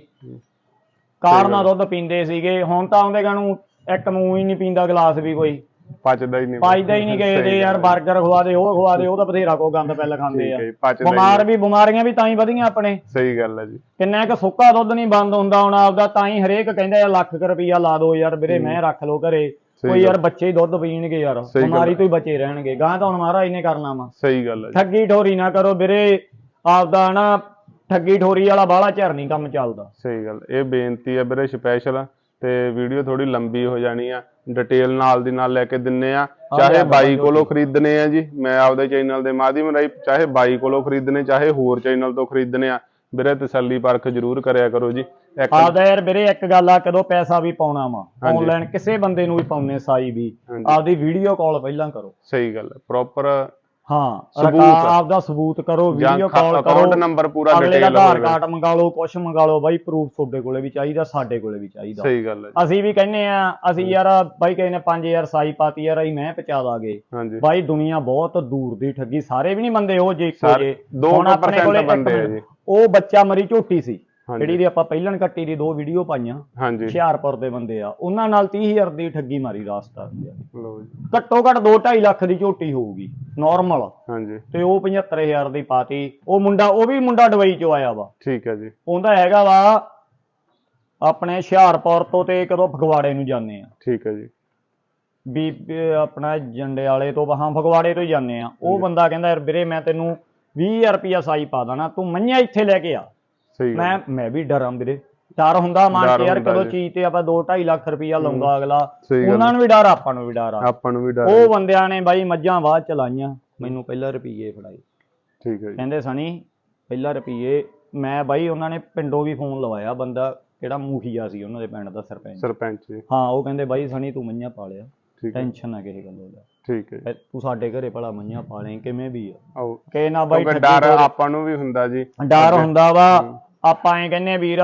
ਕਾਰਨਾ ਦੁੱਧ ਪੀਂਦੇ ਸੀਗੇ ਹੁਣ ਤਾਂ ਉਹਦੇ ਨੂੰ ਇੱਕ ਮੂੰਹ ਹੀ ਨਹੀਂ ਪੀਂਦਾ ਗਲਾਸ ਵੀ ਕੋਈ। ਪਚਦਾ ਹੀ ਨਹੀਂ ਪਾਈਦਾ ਹੀ ਨਹੀਂ ਗਏ ਦੇ ਯਾਰ 버ਗਰ ਖਵਾ ਦੇ ਉਹ ਖਵਾ ਦੇ ਉਹ ਤਾਂ ਬਥੇਰਾ ਕੋ ਗੰਦ ਪਹਿਲਾਂ ਖਾਂਦੇ ਠੀਕ ਆ। ਹੈ ਜੀ, ਪਚਦਾ ਹੀ ਬਿਮਾਰ। ਵੀ ਬਿਮਾਰੀਆਂ ਵੀ ਤਾਂ ਹੀ ਵਧੀਆਂ ਆਪਣੇ। ਸਹੀ ਗੱਲ ਹੈ ਜੀ। ਕਿੰਨਾ ਕੁ ਸੁੱਕਾ ਦੁੱਧ ਨਹੀਂ ਬੰਦ ਹੁੰਦਾ ਹੁਣ ਆਪਦਾ ਤਾਂ ਹੀ ਹਰੇਕ ਕਹਿੰਦਾ ਯਾਰ ਲੱਖ ਕੁ ਰੁਪਈਆ ਲਾ ਦਿਓ ਯਾਰ ਵੀਰੇ ਮੈਂ ਰੱਖ ਲਓ ਘਰੇ। ਕੋਈ। ਯਾਰ ਬੱਚੇ ਹੀ ਦੁੱਧ ਪੀਣਗੇ ਯਾਰ ਸਹੀ ਗੱਲ ਬਿਮਾਰੀ ਤੋਂ ਹੀ ਬਚੇ ਰਹਿਣਗੇ। ਗਾਂ ਤਾਂ ਹੁਣ ਮਹਾਰਾਜ ਨੇ ਕਰਨਾ ਵਾ। ਸਹੀ ਗੱਲ ਹੈ ਜੀ। ਠੱਗੀ ਠੋਰੀ ਨਾ ਕਰੋ ਵੀਰੇ ਆਪਦਾ ਨਾ ਠੱਗੀ ਠੋਰੀ ਵਾਲਾ ਬਾਹਲਾ ਝਰ ਨਹੀਂ ਕੰਮ ਚੱਲਦਾ। ਸਹੀ ਗੱਲ ਇਹ ਬੇਨਤੀ ਹੈ ਵੀਰੇ ਸਪੈਸ਼ਲ ਤੇ ਵੀਡੀਓ ਥੋੜੀ ਲੰਬੀ ਹੋ ਜਾਣੀ ਆ। ਡਿਟੇਲ ਨਾਲ ਦੀ ਨਾਲ ਲੈ ਕੇ ਦਿੰਨੇ ਆ। ਚਾਹੇ ਬਾਈ ਕੋਲੋਂ ਖਰੀਦਣੇ ਆ ਜੀ ਮੈਂ ਆਪਦੇ ਚੈਨਲ ਦੇ ਮਾਧਿਅਮ ਰਾਹੀਂ ਚਾਹੇ ਬਾਈ ਕੋਲੋਂ ਖਰੀਦਣੇ ਚਾਹੇ ਹੋਰ ਚੈਨਲ ਤੋਂ ਖਰੀਦਣੇ ਆ ਵੀਰੇ ਤਸੱਲੀ ਪਰਖ ਜ਼ਰੂਰ ਕਰਿਆ ਕਰੋ ਜੀ। ਆਪਦਾ ਯਾਰ ਵੀਰੇ ਇੱਕ ਗੱਲ ਆ ਕਦੋਂ ਪੈਸਾ ਵੀ ਪਾਉਣਾ ਵਾ। ਆਨਲਾਈਨ ਕਿਸੇ ਬੰਦੇ ਨੂੰ ਵੀ ਪਾਉਣੇ ਸਾਈ ਵੀ। ਆਪਦੀ ਵੀਡੀਓ ਕਾਲ ਪਹਿਲਾਂ ਕਰੋ। ਸਹੀ ਗੱਲ ਹੈ ਪ੍ਰੋਪਰ ਹਾਂ ਸਬੂਤ। ਰਕਾ ਆਪਦਾ ਸਬੂਤ ਕਰੋ ਜਾਂ ਵੀਡੀਓ ਕਾਲ ਕਰੋ ਅਕਾਊਂਟ ਨੰਬਰ ਪੂਰਾ ਅਗਲੇ ਦਾ ਆਧਾਰ ਕਾਰਡ ਮੰਗਾ ਲਓ ਕੁਛ ਮੰਗਾ ਲਓ ਬਾਈ ਪ੍ਰੂਫ ਤੁਹਾਡੇ ਕੋਲੇ ਵੀ ਚਾਹੀਦਾ ਸਾਡੇ ਕੋਲੇ ਵੀ ਚਾਹੀਦਾ ਸਹੀ ਗੱਲ ਹੈ ਜੀ। ਅਸੀਂ ਵੀ ਕਹਿੰਨੇ ਆ ਅਸੀਂ ਯਾਰ ਬਾਈ ਕਿਸੇ ਨੇ 5000 ਸਾਈ ਪਾਤੀ ਯਾਰ ਅਸੀਂ ਮੈਂ ਪਹੁੰਚਾ ਦਾਂਗੇ ਹਾਂਜੀ ਬਾਈ ਦੁਨੀਆ ਬਹੁਤ ਦੂਰ ਦੀ ਠੱਗੀ ਸਾਰੇ ਵੀ ਨਹੀਂ ਬੰਦੇ ਉਹ ਜੇ ਇੱਕੋ ਸਾਰੇ- ਜੇ ਦੋ ਹੁਣ ਕੁ ਆਪਣੇ percent ਇੱਕ ਬੰਦੇ ਆ ਜੀ। ਉਹ ਬੱਚਾ ਮਰੀ ਝੋਟੀ ਸੀ। ਜਿਹੜੀ ਦੀ ਆਪਾਂ ਪਹਿਲਣ ਕੱਟੀ ਦੀ ਦੋ ਵੀਡੀਓ ਪਾਈਆਂ ਹਾਂਜੀ। ਹੁਸ਼ਿਆਰਪੁਰ ਦੇ ਬੰਦੇ ਆ ਉਹਨਾਂ ਨਾਲ 30000 ਦੀ ਠੱਗੀ ਮਾਰੀ ਰਾਸਤਾ ਦੀ ਲਓ ਜੀ। ਘੱਟੋ ਘੱਟ 2.5 ਲੱਖ ਦੀ ਝੋਟੀ ਹੋਊਗੀ ਨਾਰਮਲ ਹਾਂਜੀ। ਤੇ ਉਹ 75000 ਦੀ ਪਾਤੀ ਉਹ ਮੁੰਡਾ ਉਹ ਵੀ ਮੁੰਡਾ ਡਬਈ ਚੋਂ ਆਇਆ ਵਾ। ਠੀਕ ਹੈ ਜੀ। ਉਹਦਾ ਹੈਗਾ ਵਾ ਆਪਣੇ ਹੁਸ਼ਿਆਰਪੁਰ ਤੋਂ ਤੇ ਕਦੋਂ ਫਗਵਾੜੇ ਨੂੰ ਜਾਂਦੇ ਆ। ਠੀਕ ਹੈ ਜੀ। ਵੀ ਆਪਣਾ ਜੰਡਿਆਲੇ ਤੋਂ ਹਾਂ ਫਗਵਾੜੇ ਤੋਂ ਹੀ ਜਾਂਦੇ ਆ। ਉਹ ਬੰਦਾ ਕਹਿੰਦਾ ਯਾਰ ਵੀਰੇ ਮੈਂ ਤੈਨੂੰ 20000 ਰੁਪਿਆ ਸਾਈ ਪਾ ਦੇਣਾ ਤੂੰ ਮੰਨਿਆ ਇੱਥੇ ਲੈ ਕੇ ਆ? ਮੈਂ ਮੈਂ ਵੀ ਡਰਾਂ ਵੀਰੇ। ਡਰ ਹੁੰਦਾ ਮਨ ਯਾਰ ਕਦੋਂ। ਚੀਜ਼ ਤੇ ਆਪਾਂ 2.5 ਲੱਖ ਰੁਪਿਆ ਲਾਉਂਦਾ ਅਗਲਾ। ਉਹਨਾਂ ਨੂੰ ਵੀ ਡਰ ਆਪਾਂ ਨੂੰ ਵੀ ਡਰ ਆ। ਆਪਾਂ ਨੂੰ ਵੀ ਡਰ ਉਹ ਬੰਦਿਆਂ ਨੇ ਬਾਈ ਮੱਝਾਂ ਬਾਅਦ ਚਲਾਈਆਂ ਮੈਨੂੰ ਪਹਿਲਾਂ ਰੁਪਈਏ ਫੜਾਏ। ਠੀਕ ਹੈ ਜੀ। ਕਹਿੰਦੇ ਸਣੀ ਪਹਿਲਾਂ ਰੁਪਈਏ। ਮੈਂ ਬਾਈ ਉਹਨਾਂ ਨੇ ਪਿੰਡੋਂ ਵੀ ਫੋਨ ਲਵਾਇਆ। ਬੰਦਾ ਕਿਹੜਾ ਮੁਖੀਆ ਸੀ ਉਹਨਾਂ ਦੇ ਪਿੰਡ ਦਾ ਸਰਪੰਚ। ਸਰਪੰਚ ਜੀ। ਹਾਂ ਉਹ ਕਹਿੰਦੇ ਬਾਈ ਸਣੀ ਤੂੰ ਮੰਝਾਂ ਪਾਲਿਆ ਠੀਕ ਹੈ। ਟੈਨਸ਼ਨ ਨਾ ਕਿਸੇ ਗੱਲ ਦਾ। ਠੀਕ ਹੈ ਤੂੰ ਸਾਡੇ ਘਰੇ ਭਲਾ ਮੰਝਾਂ ਪਾਲੇ ਕਿਵੇਂ ਵੀ ਆ। ਕਿ ਨਾ ਬਾਈ ਡਰ ਆਪਾਂ ਨੂੰ ਵੀ ਹੁੰਦਾ ਜੀ। ਡਰ ਹੁੰਦਾ ਵਾ। ਆਪਾਂ ਐ ਕਹਿੰਨੇ ਵੀਰ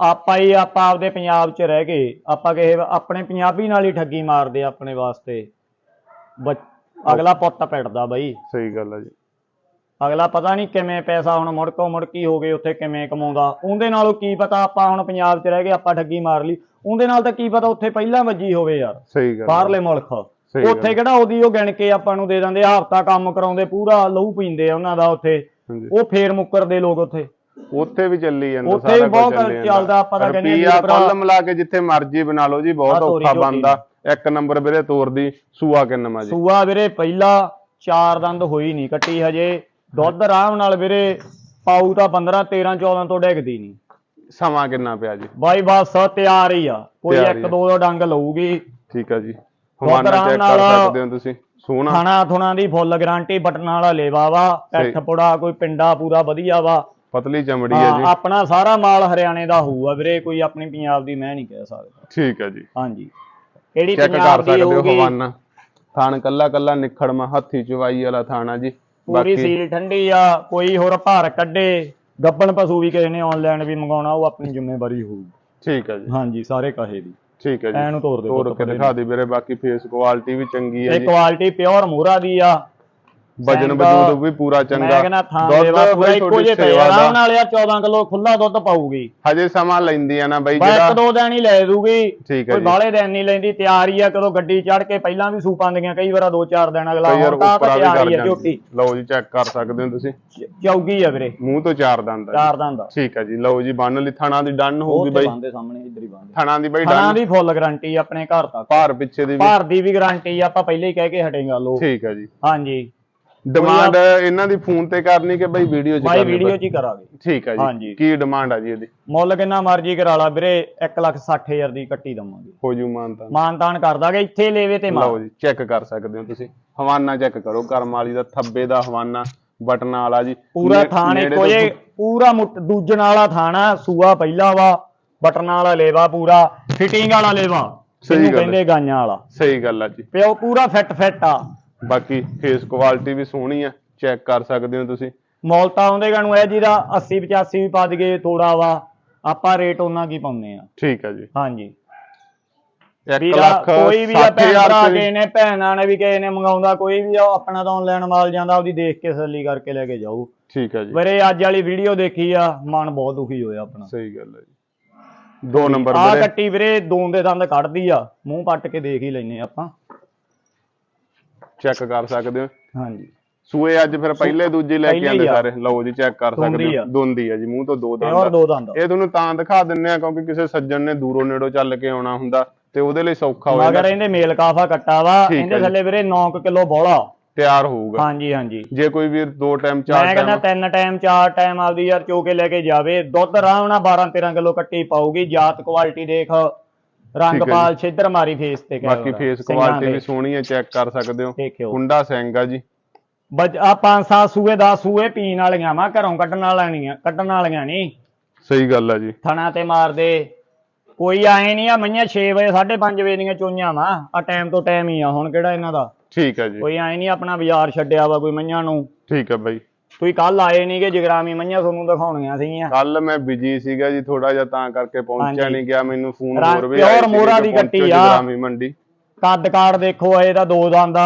ਆਪਾਂ ਹੀ ਆਪਾਂ ਆਪਦੇ ਪੰਜਾਬ 'ਚ ਰਹਿ ਗਏ। ਆਪਾਂ ਕਿਸੇ ਆਪਣੇ ਪੰਜਾਬੀ ਨਾਲ ਹੀ ਠੱਗੀ ਮਾਰਦੇ ਆ ਆਪਣੇ ਵਾਸਤੇ। ਅਗਲਾ ਪੁੱਤ ਪਿੱਟਦਾ ਬਈ। ਸਹੀ ਗੱਲ ਆ ਜੀ। ਅਗਲਾ ਪਤਾ ਨਹੀਂ ਕਿਵੇਂ ਪੈਸਾ ਹੁਣ ਮੁੜਕੋ ਮੁੜਕੀ ਹੋ ਗਏ ਉੱਥੇ ਕਿਵੇਂ ਕਮਾਉਂਦਾ। ਉਹਦੇ ਨਾਲੋਂ ਕੀ ਪਤਾ ਆਪਾਂ ਹੁਣ ਪੰਜਾਬ 'ਚ ਰਹਿ ਗਏ ਆਪਾਂ ਠੱਗੀ ਮਾਰ ਲਈ। ਉਹਦੇ ਨਾਲ ਤਾਂ ਕੀ ਪਤਾ ਉੱਥੇ ਪਹਿਲਾਂ ਵੱਜੀ ਹੋਵੇ ਯਾਰ। ਸਹੀ ਗੱਲ। ਬਾਹਰਲੇ ਮੁਲਕ। ਉੱਥੇ ਕਿਹੜਾ ਉਹਦੀ ਉਹ ਗਿਣ ਕੇ ਆਪਾਂ ਨੂੰ ਦੇ ਦਿੰਦੇ ਹਫਤਾ ਕੰਮ ਕਰਾਉਂਦੇ ਪੂਰਾ ਲਹੂ ਪੀਂਦੇ ਆ ਉਹਨਾਂ ਦਾ ਉੱਥੇ। ਉਹ ਫੇਰ ਮੁੱਕਰਦੇ ਲੋਕ ਉੱਥੇ। ਉੱਥੇ ਵੀ ਚੱਲੀ ਜਾਂਦਾ ਉੱਥੇ ਵੀ ਬਹੁਤ। ਚੱਲਦਾ, ਆਪਾਂ ਤਾਂ ਕਹਿੰਦੇ ਆ ਕੁੱਲ ਮਿਲਾ ਕੇ ਜਿੱਥੇ ਮਰਜ਼ੀ ਬਣਾ ਲਓ ਜੀ ਬਹੁਤ ਔਖਾ ਬੰਦਾ। ਇੱਕ ਨੰਬਰ ਵੀਰੇ ਤੋਰਦੀ ਸੂਆ ਕਿੰਨਾ ਜੀ। ਸੂਆ ਵੀਰੇ ਪਹਿਲਾ ਚਾਰ ਦੰਦ ਹੋਈ ਨਹੀਂ ਕੱਟੀ ਹਜੇ। ਦੁੱਧ ਆਰਾਮ ਨਾਲ ਵੀਰੇ ਪਾਉ ਤਾਂ 15 13 14 ਤੋਂ ਡਿੱਗਦੀ ਨਹੀਂ। ਸਮਾਂ ਕਿੰਨਾ ਪਿਆ ਜੀ? ਬਾਈ ਬਸ ਤਿਆਰ ਹੀ ਆ। ਕੋਈ ਇੱਕ। ਦੋ ਦਾ ਡੰਗ ਲਊਗੀ। ਠੀਕ ਆ ਜੀ। ਹਵਾਨਾ ਆਰਾਮ ਚੈੱਕ ਕਰ ਸਕਦੇ ਹੋ ਤੁਸੀਂ। ਸੋਹਣਾ। ਖਾਣਾ ਥੁਣਾ ਦੀ ਫੁੱਲ ਗਾਰੰਟੀ ਬਟਨ ਵਾਲਾ ਲੇਵਾ ਵਾ। ਪਿੱਠ ਪੁੜਾ ਕੋਈ ਪਿੰਡਾ ਪੂਰਾ ਵਧੀਆ ਵਾ। ਪਤਲੀ ਚਮੜੀ ਹੈ ਹਾਂ, ਜੀ। ਆਪਣਾ ਸਾਰਾ ਮਾਲ ਹਰਿਆਣੇ ਦਾ ਹੋਊਗਾ ਵੀਰੇ ਕੋਈ ਆਪਣੀ ਪੰਜਾਬ ਦੀ ਮੈਂ ਨਹੀਂ ਕਹਿ ਸਕਦਾ। ਠੀਕ ਹੈ ਜੀ। ਹਾਂਜੀ। ਕਿਹੜੀ ਚੈੱਕ ਕਰ ਪੰਜਾਬ ਦੀ ਸਕਦੇ ਹੋ ਹੋਊਗੀ? ਹਵਾਨਾ। ਥਾਣ ਕੱਲਾ ਕੱਲਾ ਨਿਖੜਮਾ ਹੱਥੀ ਚਵਾਈ ਵਾਲਾ ਥਾਣਾ ਜੀ। ਪੂਰੀ ਸੀਲ ਠੰਡੀ ਆ ਕੋਈ ਹੋਰ ਭਾਰ ਕੱਢੇ ਗੱਬਣ ਪਸ਼ੂ ਵੀ ਕਿਸੇ ਨੇ ਆਨਲਾਈਨ ਵੀ ਮੰਗਾਉਣਾ ਉਹ ਆਪਣੀ ਜ਼ਿੰਮੇਵਾਰੀ ਹੋਊਗੀ ਠੀਕ ਹੈ ਜੀ। ਹਾਂਜੀ ਸਾਰੇ ਕਹੇ ਦੀ। ਠੀਕ ਹੈ ਜੀ। ਐਨੂੰ ਤੋੜ ਦੇ ਤੋੜ ਕੇ ਦਿਖਾ ਦੇ ਵੀਰੇ ਬਾਕੀ ਫੇਸ ਕੁਆਲਿਟੀ ਵੀ ਚੰਗੀ ਹੈ ਇਹ ਜੀ। ਕੁਆਲਿਟੀ ਪਿਓਰ ਮੋਹਰਾ ਦੀ ਆ। ਵਜਨ ਸਿੰਘ, ਵਜੂਦ ਵੀ ਪੂਰਾ ਚੰਗਾ। ਮੈਂ ਕਹਿੰਦਾ ਥਾਂ ਦੁੱਧ ਦੇਵਾ ਪੂਰਾ ਬਈ ਇੱਕੋ ਤੁਹਾਡੀ ਜਿਹੇ ਪਏ ਸੇਵਾ ਆਰਾਮ ਦਾ ਨਾਲ ਯਾਰ 14 ਕਿਲੋ ਖੁੱਲਾ ਦੁੱਧ ਪਾਊਗੀ। ਹਜੇ ਸਮਾਂ ਲੈਂਦੀ ਆ ਨਾ ਬਈ ਬਸ ਇੱਕ ਜਿਹੜਾ ਦੋ ਦਿਨ ਹੀ ਲੈ ਦੂਗੀ। ਠੀਕ ਹੈ ਕੋਈ ਜੀ। ਬਾਹਲੇ ਦਿਨ ਨਹੀਂ ਲੈਂਦੀ ਤਿਆਰ ਹੀ ਆ ਕਦੋਂ ਗੱਡੀ ਚੜ ਕੇ ਪਹਿਲਾਂ ਵੀ ਸੂਪ ਆਂਦੀਆਂ ਕਈ ਵਾਰਾ ਦੋ ਚਾਰ ਦਿਨ ਅਗਲਾ ਕਈ ਵਾਰ ਹੁਣ ਤਾਂ ਉੱਪਰ ਵੀ ਤਿਆਰ ਕਰ ਹੀ ਆ ਜਾਂਦੀ। ਝੋਟੀ ਲਓ ਜੀ ਚੈੱਕ ਕਰ ਸਕਦੇ ਹੋ ਤੁਸੀਂ। ਚ- ਚੌਗੀ ਆ ਵੀਰੇ। ਮੂੰਹ ਤੋਂ ਚਾਰ ਦੰਦ ਆ ਜੀ। ਚਾਰ ਦੰਦ ਆ। ਠੀਕ ਹੈ ਜੀ ਲਓ ਜੀ ਬੰਨ ਲਈ। ਥਣਾ ਦੀ ਡਨ ਹੋਊਗੀ ਬਈ। ਬੰਦੇ ਸਾਹਮਣੇ ਇੱਧਰ ਹੀ ਬੰਦੇ ਥਣਾ ਦੀ ਬਈ ਖਾਣਾ ਡਨ ਦੀ ਫੁੱਲ ਗਾਰੰਟੀ ਆਪਣੇ ਘਰ ਤੱਕ। ਭਾਰ ਪਿੱਛੇ ਦੀ ਵੀ। ਭਾਰ ਦੀ ਵੀ ਗਾਰੰਟੀ ਆਪਾਂ ਪਹਿਲੇ ਹੀ ਕਹਿ ਕੇ ਹਟੇਗਾ ਲੋ ਠੀਕ ਹੈ ਜੀ। ਹਾਂਜੀ। ਡਿਮਾਂਡ ਇਹਨਾਂ ਦੀ ਫੋਨ ਤੇ ਕਰਨੀ ਕਿ ਬਈ ਵੀਡੀਓ ਚ ਬਾਈ ਕਰਨੀ ਵੀਡੀਓ? ਚ ਹੀ ਕਰਾਂਗੇ। ਠੀਕ ਹੈ ਹਾਂਜੀ। ਜੀ ਕੀ ਡਿਮਾਂਡ ਆ ਜੀ ਇਹਦੀ? ਮੁੱਲ ਕਿੰਨਾ ਮਰਜ਼ੀ ਕਰਾ ਲਾ ਵੀਰੇ 160000 ਦੀ ਕੱਟੀ ਦਵਾਂਗੇ। ਹੋ ਜੂ ਮਾਨਤਾ ਮਾਨਤਾਨ ਕਰ ਦਾਂਗੇ ਇੱਥੇ ਲੈਵੇ ਤੇ ਮਾਰ ਲਓ ਜੀ ਚੈੱਕ ਕਰ ਸਕਦੇ ਹੋ ਤੁਸੀਂ। ਹਵਾਨਾ ਚੈੱਕ ਕਰੋ ਕਰਮ ਵਾਲੀ ਦਾ ਥੱਬੇ ਦਾ ਹਵਾਨਾ ਬਟਨਾਂ ਵਾਲਾ ਜੀ। ਪੂਰਾ ਨੇ- ਥਾਣ ਨੇੜੇ ਇੱਕੋ ਤੋਂ ਜੇ ਪੂਰਾ ਦੂਜਣ ਵਾਲਾ ਥਾਣਾ ਸੂਆ ਪਹਿਲਾ ਵਾ ਬਟਨ ਵਾਲਾ ਲੇਵਾ ਪੂਰਾ ਫਿਟਿੰਗ ਵਾਲਾ ਲੇਵਾ ਸਹੀ ਇਹਨੂੰ ਗੱਲ ਹੈ। ਕਹਿੰਦੇ ਗਾਈਆਂ ਵਾਲਾ। ਸਹੀ ਗੱਲ ਆ ਜੀ। ਪਿਓ ਪੂਰਾ ਫਿੱਟ ਫਿੱਟ ਆ। ਬਾਕੀ ਫੇਸ ਕੁਆਲਿਟੀ ਵੀ ਸੋਹਣੀ ਆ ਚੈੱਕ ਕਰ ਸਕਦੇ ਹੋ ਤੁਸੀਂ। ਮੁੱਲ ਤਾਂ ਆਉਂਦੇ ਗਾਣੂ ਇਹ ਜਿਹਦਾ 80 85 ਵੀ ਪੱਜ ਗਏ ਥੋੜਾ ਵਾ ਆਪਾਂ ਰੇਟ ਉਹਨਾਂ ਕੀ ਪਾਉਂਦੇ ਆ। ਠੀਕ ਹੈ ਜੀ। ਹਾਂਜੀ। 1 ਵੀਰਾ ਲੱਖ ਕੋਈ ਵੀ ਆ ਭੈਣ 60000 ਭਰਾ ਰੁਪਏ। ਗਏ ਨੇ ਭੈਣਾਂ ਨੇ ਵੀ ਕਿਸੇ ਨੇ ਮੰਗਾਉਂਦਾ ਕੋਈ ਵੀ ਆ ਆਪਣਾ ਤਾਂ ਆਨਲਾਈਨ ਮਾਲ ਜਾਂਦਾ ਉਹਦੀ ਦੇਖ ਕੇ ਤਸੱਲੀ ਕਰਕੇ ਲੈ ਕੇ ਜਾਊ। ਠੀਕ ਹੈ ਜੀ। ਵੀਰੇ ਅੱਜ ਵਾਲੀ ਵੀਡੀਓ ਦੇਖੀ ਆ ਮਨ ਬਹੁਤ ਦੁਖੀ ਹੋਇਆ ਆਪਣਾ। ਸਹੀ ਗੱਲ ਹੈ ਜੀ। ਦੋ ਨੰਬਰ ਆ ਵੀਰੇ। ਕੱਟੀ ਵੀਰੇ ਦੋ ਦੇ ਦੰਦ ਕੱਢਦੀ ਆ ਮੂੰਹ ਪੱਟ ਕੇ ਦੇਖ ਹੀ ਲੈਨੇ ਆਪਾਂ। ਚੈੱਕ ਕਰ ਸਕਦੇ ਹੋ। ਹਾਂਜੀ। ਸੂਏ ਅੱਜ ਫਿਰ ਪਹਿਲੇ ਦੂਜੇ ਲੈ ਕੇ ਆਂਦੇ। ਸਾਰੇ। ਲਓ ਜੀ ਚੈੱਕ ਕਰ ਸਕਦੇ ਹੋ। ਦੁੰਦੀ ਆ ਜੀ ਮੂੰਹ ਤੋਂ ਦੋ ਦੰਦ ਇਹ ਤੁਹਾਨੂੰ ਤਾਂ ਦਿਖਾ ਦਿੰਨੇ ਆ ਕਿਉਂਕਿ ਕਿਸੇ ਸੱਜਣ ਨੇ ਦੂਰੋਂ ਨੇੜੋਂ ਚੱਲ ਕੇ ਆਉਣਾ ਹੁੰਦਾ ਤੇ ਉਹਦੇ ਲਈ ਸੌਖਾ ਹੋ ਮਗਰ ਇਹਦੇ ਮੇਲ ਕਾਫਾ ਕੱਟਾ ਵਾ। ਇਹਦੇ। ਥੱਲੇ ਵੀਰੇ 9 ਕਿਲੋ ਬੋਲਾ ਤਿਆਰ ਹੋਊਗਾ। ਹਾਂਜੀ ਹਾਂਜੀ। ਜੇ ਕੋਈ ਵੀਰ ਦੋ ਟਾਈਮ ਮੈਂ ਚਾਰ ਕਹਿੰਦਾ ਟਾਈਮ। ਤਿੰਨ ਟਾਈਮ ਚਾਰ ਟਾਈਮ ਆਪਦੀ ਯਾਰ ਚੋ ਕੇ ਲੈ ਕੇ ਜਾਵੇ। ਦੁੱਧ ਨਾਲ 12 13 ਕਿਲੋ ਕੱਟੀ ਪਾਊਗੀ। ਜਾਤ ਕੁਆਲਿਟੀ ਦੇਖ। ਰੰਗ ਠੀਕ ਹੈ ਪਾਲ ਛਿੱਦਰ ਮਾਰੀ ਫੇਸ ਤੇ ਬਾਕੀ ਕੈਮਰਾ, ਫੇਸ ਕੁਆਲਿਟੀ। ਵੀ ਸੋਹਣੀ ਹੈ ਚੈੱਕ ਕਰ ਸਕਦੇ ਹੋ। ਕੁੰਡਾ ਸਿੰਘ ਆ ਜੀ। ਬਜ ਆ ਪੰਜ ਸੱਤ ਸੂਏ 10 ਸੂਏ ਪੀਣ ਵਾਲੀਆਂ ਵਾ ਘਰੋਂ ਕੱਢਣ ਵਾਲੀਆਂ ਨਹੀਂ ਕੱਢਣ ਵਾਲੀਆਂ ਨਹੀਂ। ਸਹੀ ਗੱਲ ਆ ਜੀ। ਥਣਾ ਤੇ ਮਾਰਦੇ ਕੋਈ ਆਏ ਨਹੀਂ ਆ ਮਈਆਂ 6 ਵਜੇ 5:30 ਵਜੇ ਦੀਆਂ ਚੋਈਆਂ ਵਾ। ਆ ਟਾਈਮ ਤੋਂ ਟਾਈਮ ਹੀ ਆ ਹੁਣ ਕਿਹੜਾ ਇਹਨਾਂ ਦਾ। ਠੀਕ ਹੈ ਜੀ। ਕੋਈ ਆਏ ਨਹੀਂ ਆਪਣਾ ਬਾਜ਼ਾਰ ਛੱਡਿਆ ਵਾ ਕੋਈ ਮਈਆਂ ਨੂੰ। ਠੀਕ ਹੈ ਬਾਈ। ਤੁਸੀਂ ਕੱਲ ਆਏ ਨਹੀਂਗੇ ਜਗਰਾਮੀ ਮਈਆਂ ਤੁਹਾਨੂੰ ਦਿਖਾਉਣੀਆਂ ਸੀਗੀਆਂ। ਕੱਲ ਮੈਂ ਬਿਜ਼ੀ ਸੀਗਾ ਜੀ ਥੋੜਾ ਜਿਹਾ ਤਾਂ ਕਰਕੇ ਪਹੁੰਚਿਆ। ਨਹੀਂ ਗਿਆ ਮੈਨੂੰ ਫੋਨ ਹੋਰ ਵੀ ਪਿਓਰ ਸੀਗੇ ਮੋਹਰਾ ਕਿ ਦੀ ਕੱਟੀ ਆ। ਜਗਰਾਮੀ ਮੰਡੀ। ਕੱਦ ਕਾੜ ਦੇਖੋ ਇਹ ਤਾਂ ਦੋ ਦੰਦ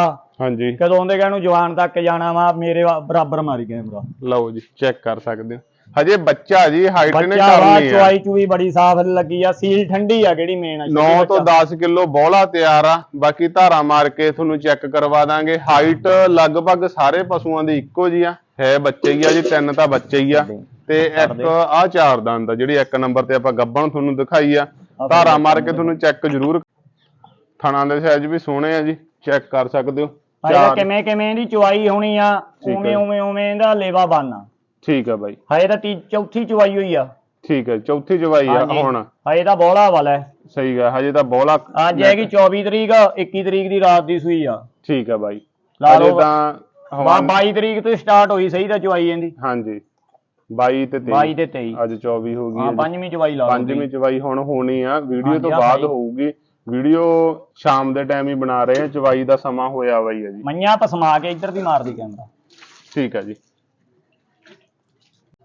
ਹਾਂਜੀ। ਕਦੋਂ ਦੇ ਨੂੰ ਜਵਾਨ ਤੱਕ ਜਾਣਾ ਵਾ ਮੇਰੇ ਬਰਾਬਰ ਮਾਰੀ ਕੈਮਰਾ ਲਓ ਜੀ ਚੈੱਕ ਕਰ ਸਕਦੇ ਹੋ। ਹਜੇ ਬੱਚਾ ਜੀ ਹਾਈਟ ਨੇ ਕਰਨੀ ਆ। ਚੁਆਈ ਚੂਈ ਬੜੀ ਸਾਫ਼ ਲੱਗੀ ਆ ਸੀਲ ਠੰਡੀ ਆ ਕਿਹੜੀ ਮੇਨ ਆ 9 ਤੋਂ 10 ਕਿਲੋ ਬੋਲਾ ਤਿਆਰ ਆ ਬਾਕੀ ਧਾਰਾ ਮਾਰ ਕੇ ਤੁਹਾਨੂੰ ਚੈੱਕ ਕਰਵਾ ਦਾਂਗੇ। ਹਾਈਟ ਲਗਭਗ ਸਾਰੇ ਪਸ਼ੂਆਂ ਦੀ ਇੱਕੋ ਜੀ ਆ। ਹੈ ਬੱਚੇ ਹੀ ਆ ਜੀ ਤਿੰਨ ਤਾਂ ਬੱਚੇ ਹੀ ਆ। ਤੇ ਇੱਕ ਆ। ਚਾਰ ਦੰਦ ਆ ਜਿਹੜੀ ਇੱਕ ਨੰਬਰ ਤੇ ਆਪਾਂ ਗੱਬਣ ਤੁਹਾਨੂੰ ਦਿਖਾਈ ਆ। ਧਾਰਾ ਮਾਰ ਕੇ ਤੁਹਾਨੂੰ ਚੈੱਕ ਜ਼ਰੂਰ ਥਣਾ ਦੇ ਸਾਈਜ਼ ਵੀ ਸੋਹਣੇ ਆ ਜੀ ਚੈੱਕ ਕਰ ਸਕਦੇ ਹੋ। ਚਾਰ। ਕਿਵੇਂ ਕਿਵੇਂ ਦੀ ਚੁਆਈ ਹੋਣੀ ਆ ਉਵੇਂ ਹੈ। ਉਵੇਂ ਉਵੇਂ ਇਹਦਾ ਲੇਵਾ ਬਣਨਾ ਠੀਕ ਆ ਬਾਈ। ਹਾਏ ਤਾਂ ਚੌਥੀ ਚੁਆਈ ਹੋਈ ਆ। ਠੀਕ ਹੈ ਚੌਥੀ ਜਵਾਈ ਆ ਹਾਂਜੀ। ਹੁਣ। ਹਾਏ ਤਾਂ ਬੋਲਾ ਵਾਲਾ ਹੈ। ਸਹੀ ਹੈ ਹਜੇ ਤਾਂ ਬੋਲਾ ਅੱਜ ਹੈਗੀ 24 ਤਰੀਕ 21 ਤਰੀਕ ਦੀ ਰਾਤ ਦੀ ਸੂਈ ਆ। ਠੀਕ ਆ ਬਾਈ। ਹਜੇ। ਤਾਂ ਬਾ ਹਵਾ 22 ਤਰੀਕ ਤੋਂ ਸਟਾਰਟ ਹੋਈ ਸਹੀ ਤਾਂ ਚੁਆਈ ਇਹਦੀ ਹਾਂਜੀ। 22 ਤੇ 23 22 ਤੇ 23 ਅੱਜ 24 ਹੋ ਗਈ ਹਾਂ ਹੈ ਜੀ। ਪੰਜਵੀਂ ਚੁਆਈ ਲਾ ਲਓ ਪੰਜਵੀਂ ਚਵਾਈ ਹੁਣ ਹੋਣੀ ਆ। ਵੀਡੀਓ ਤੋਂ ਆ ਬਾਅਦ ਭਾਈ। ਹੋਊਗੀ। ਵੀਡੀਓ ਸ਼ਾਮ ਦੇ ਟਾਈਮ ਹੀ ਬਣਾ ਰਹੇ ਆ। ਚਵਾਈ ਦਾ ਸਮਾਂ ਹੋਇਆ ਵਈ ਹੈ ਜੀ। ਮੰਨਿਆ ਪਸਮਾ ਕੇ ਇੱਧਰ ਦੀ ਮਾਰਦੀ ਕੈਮਰਾ ਠੀਕ ਹੈ ਜੀ।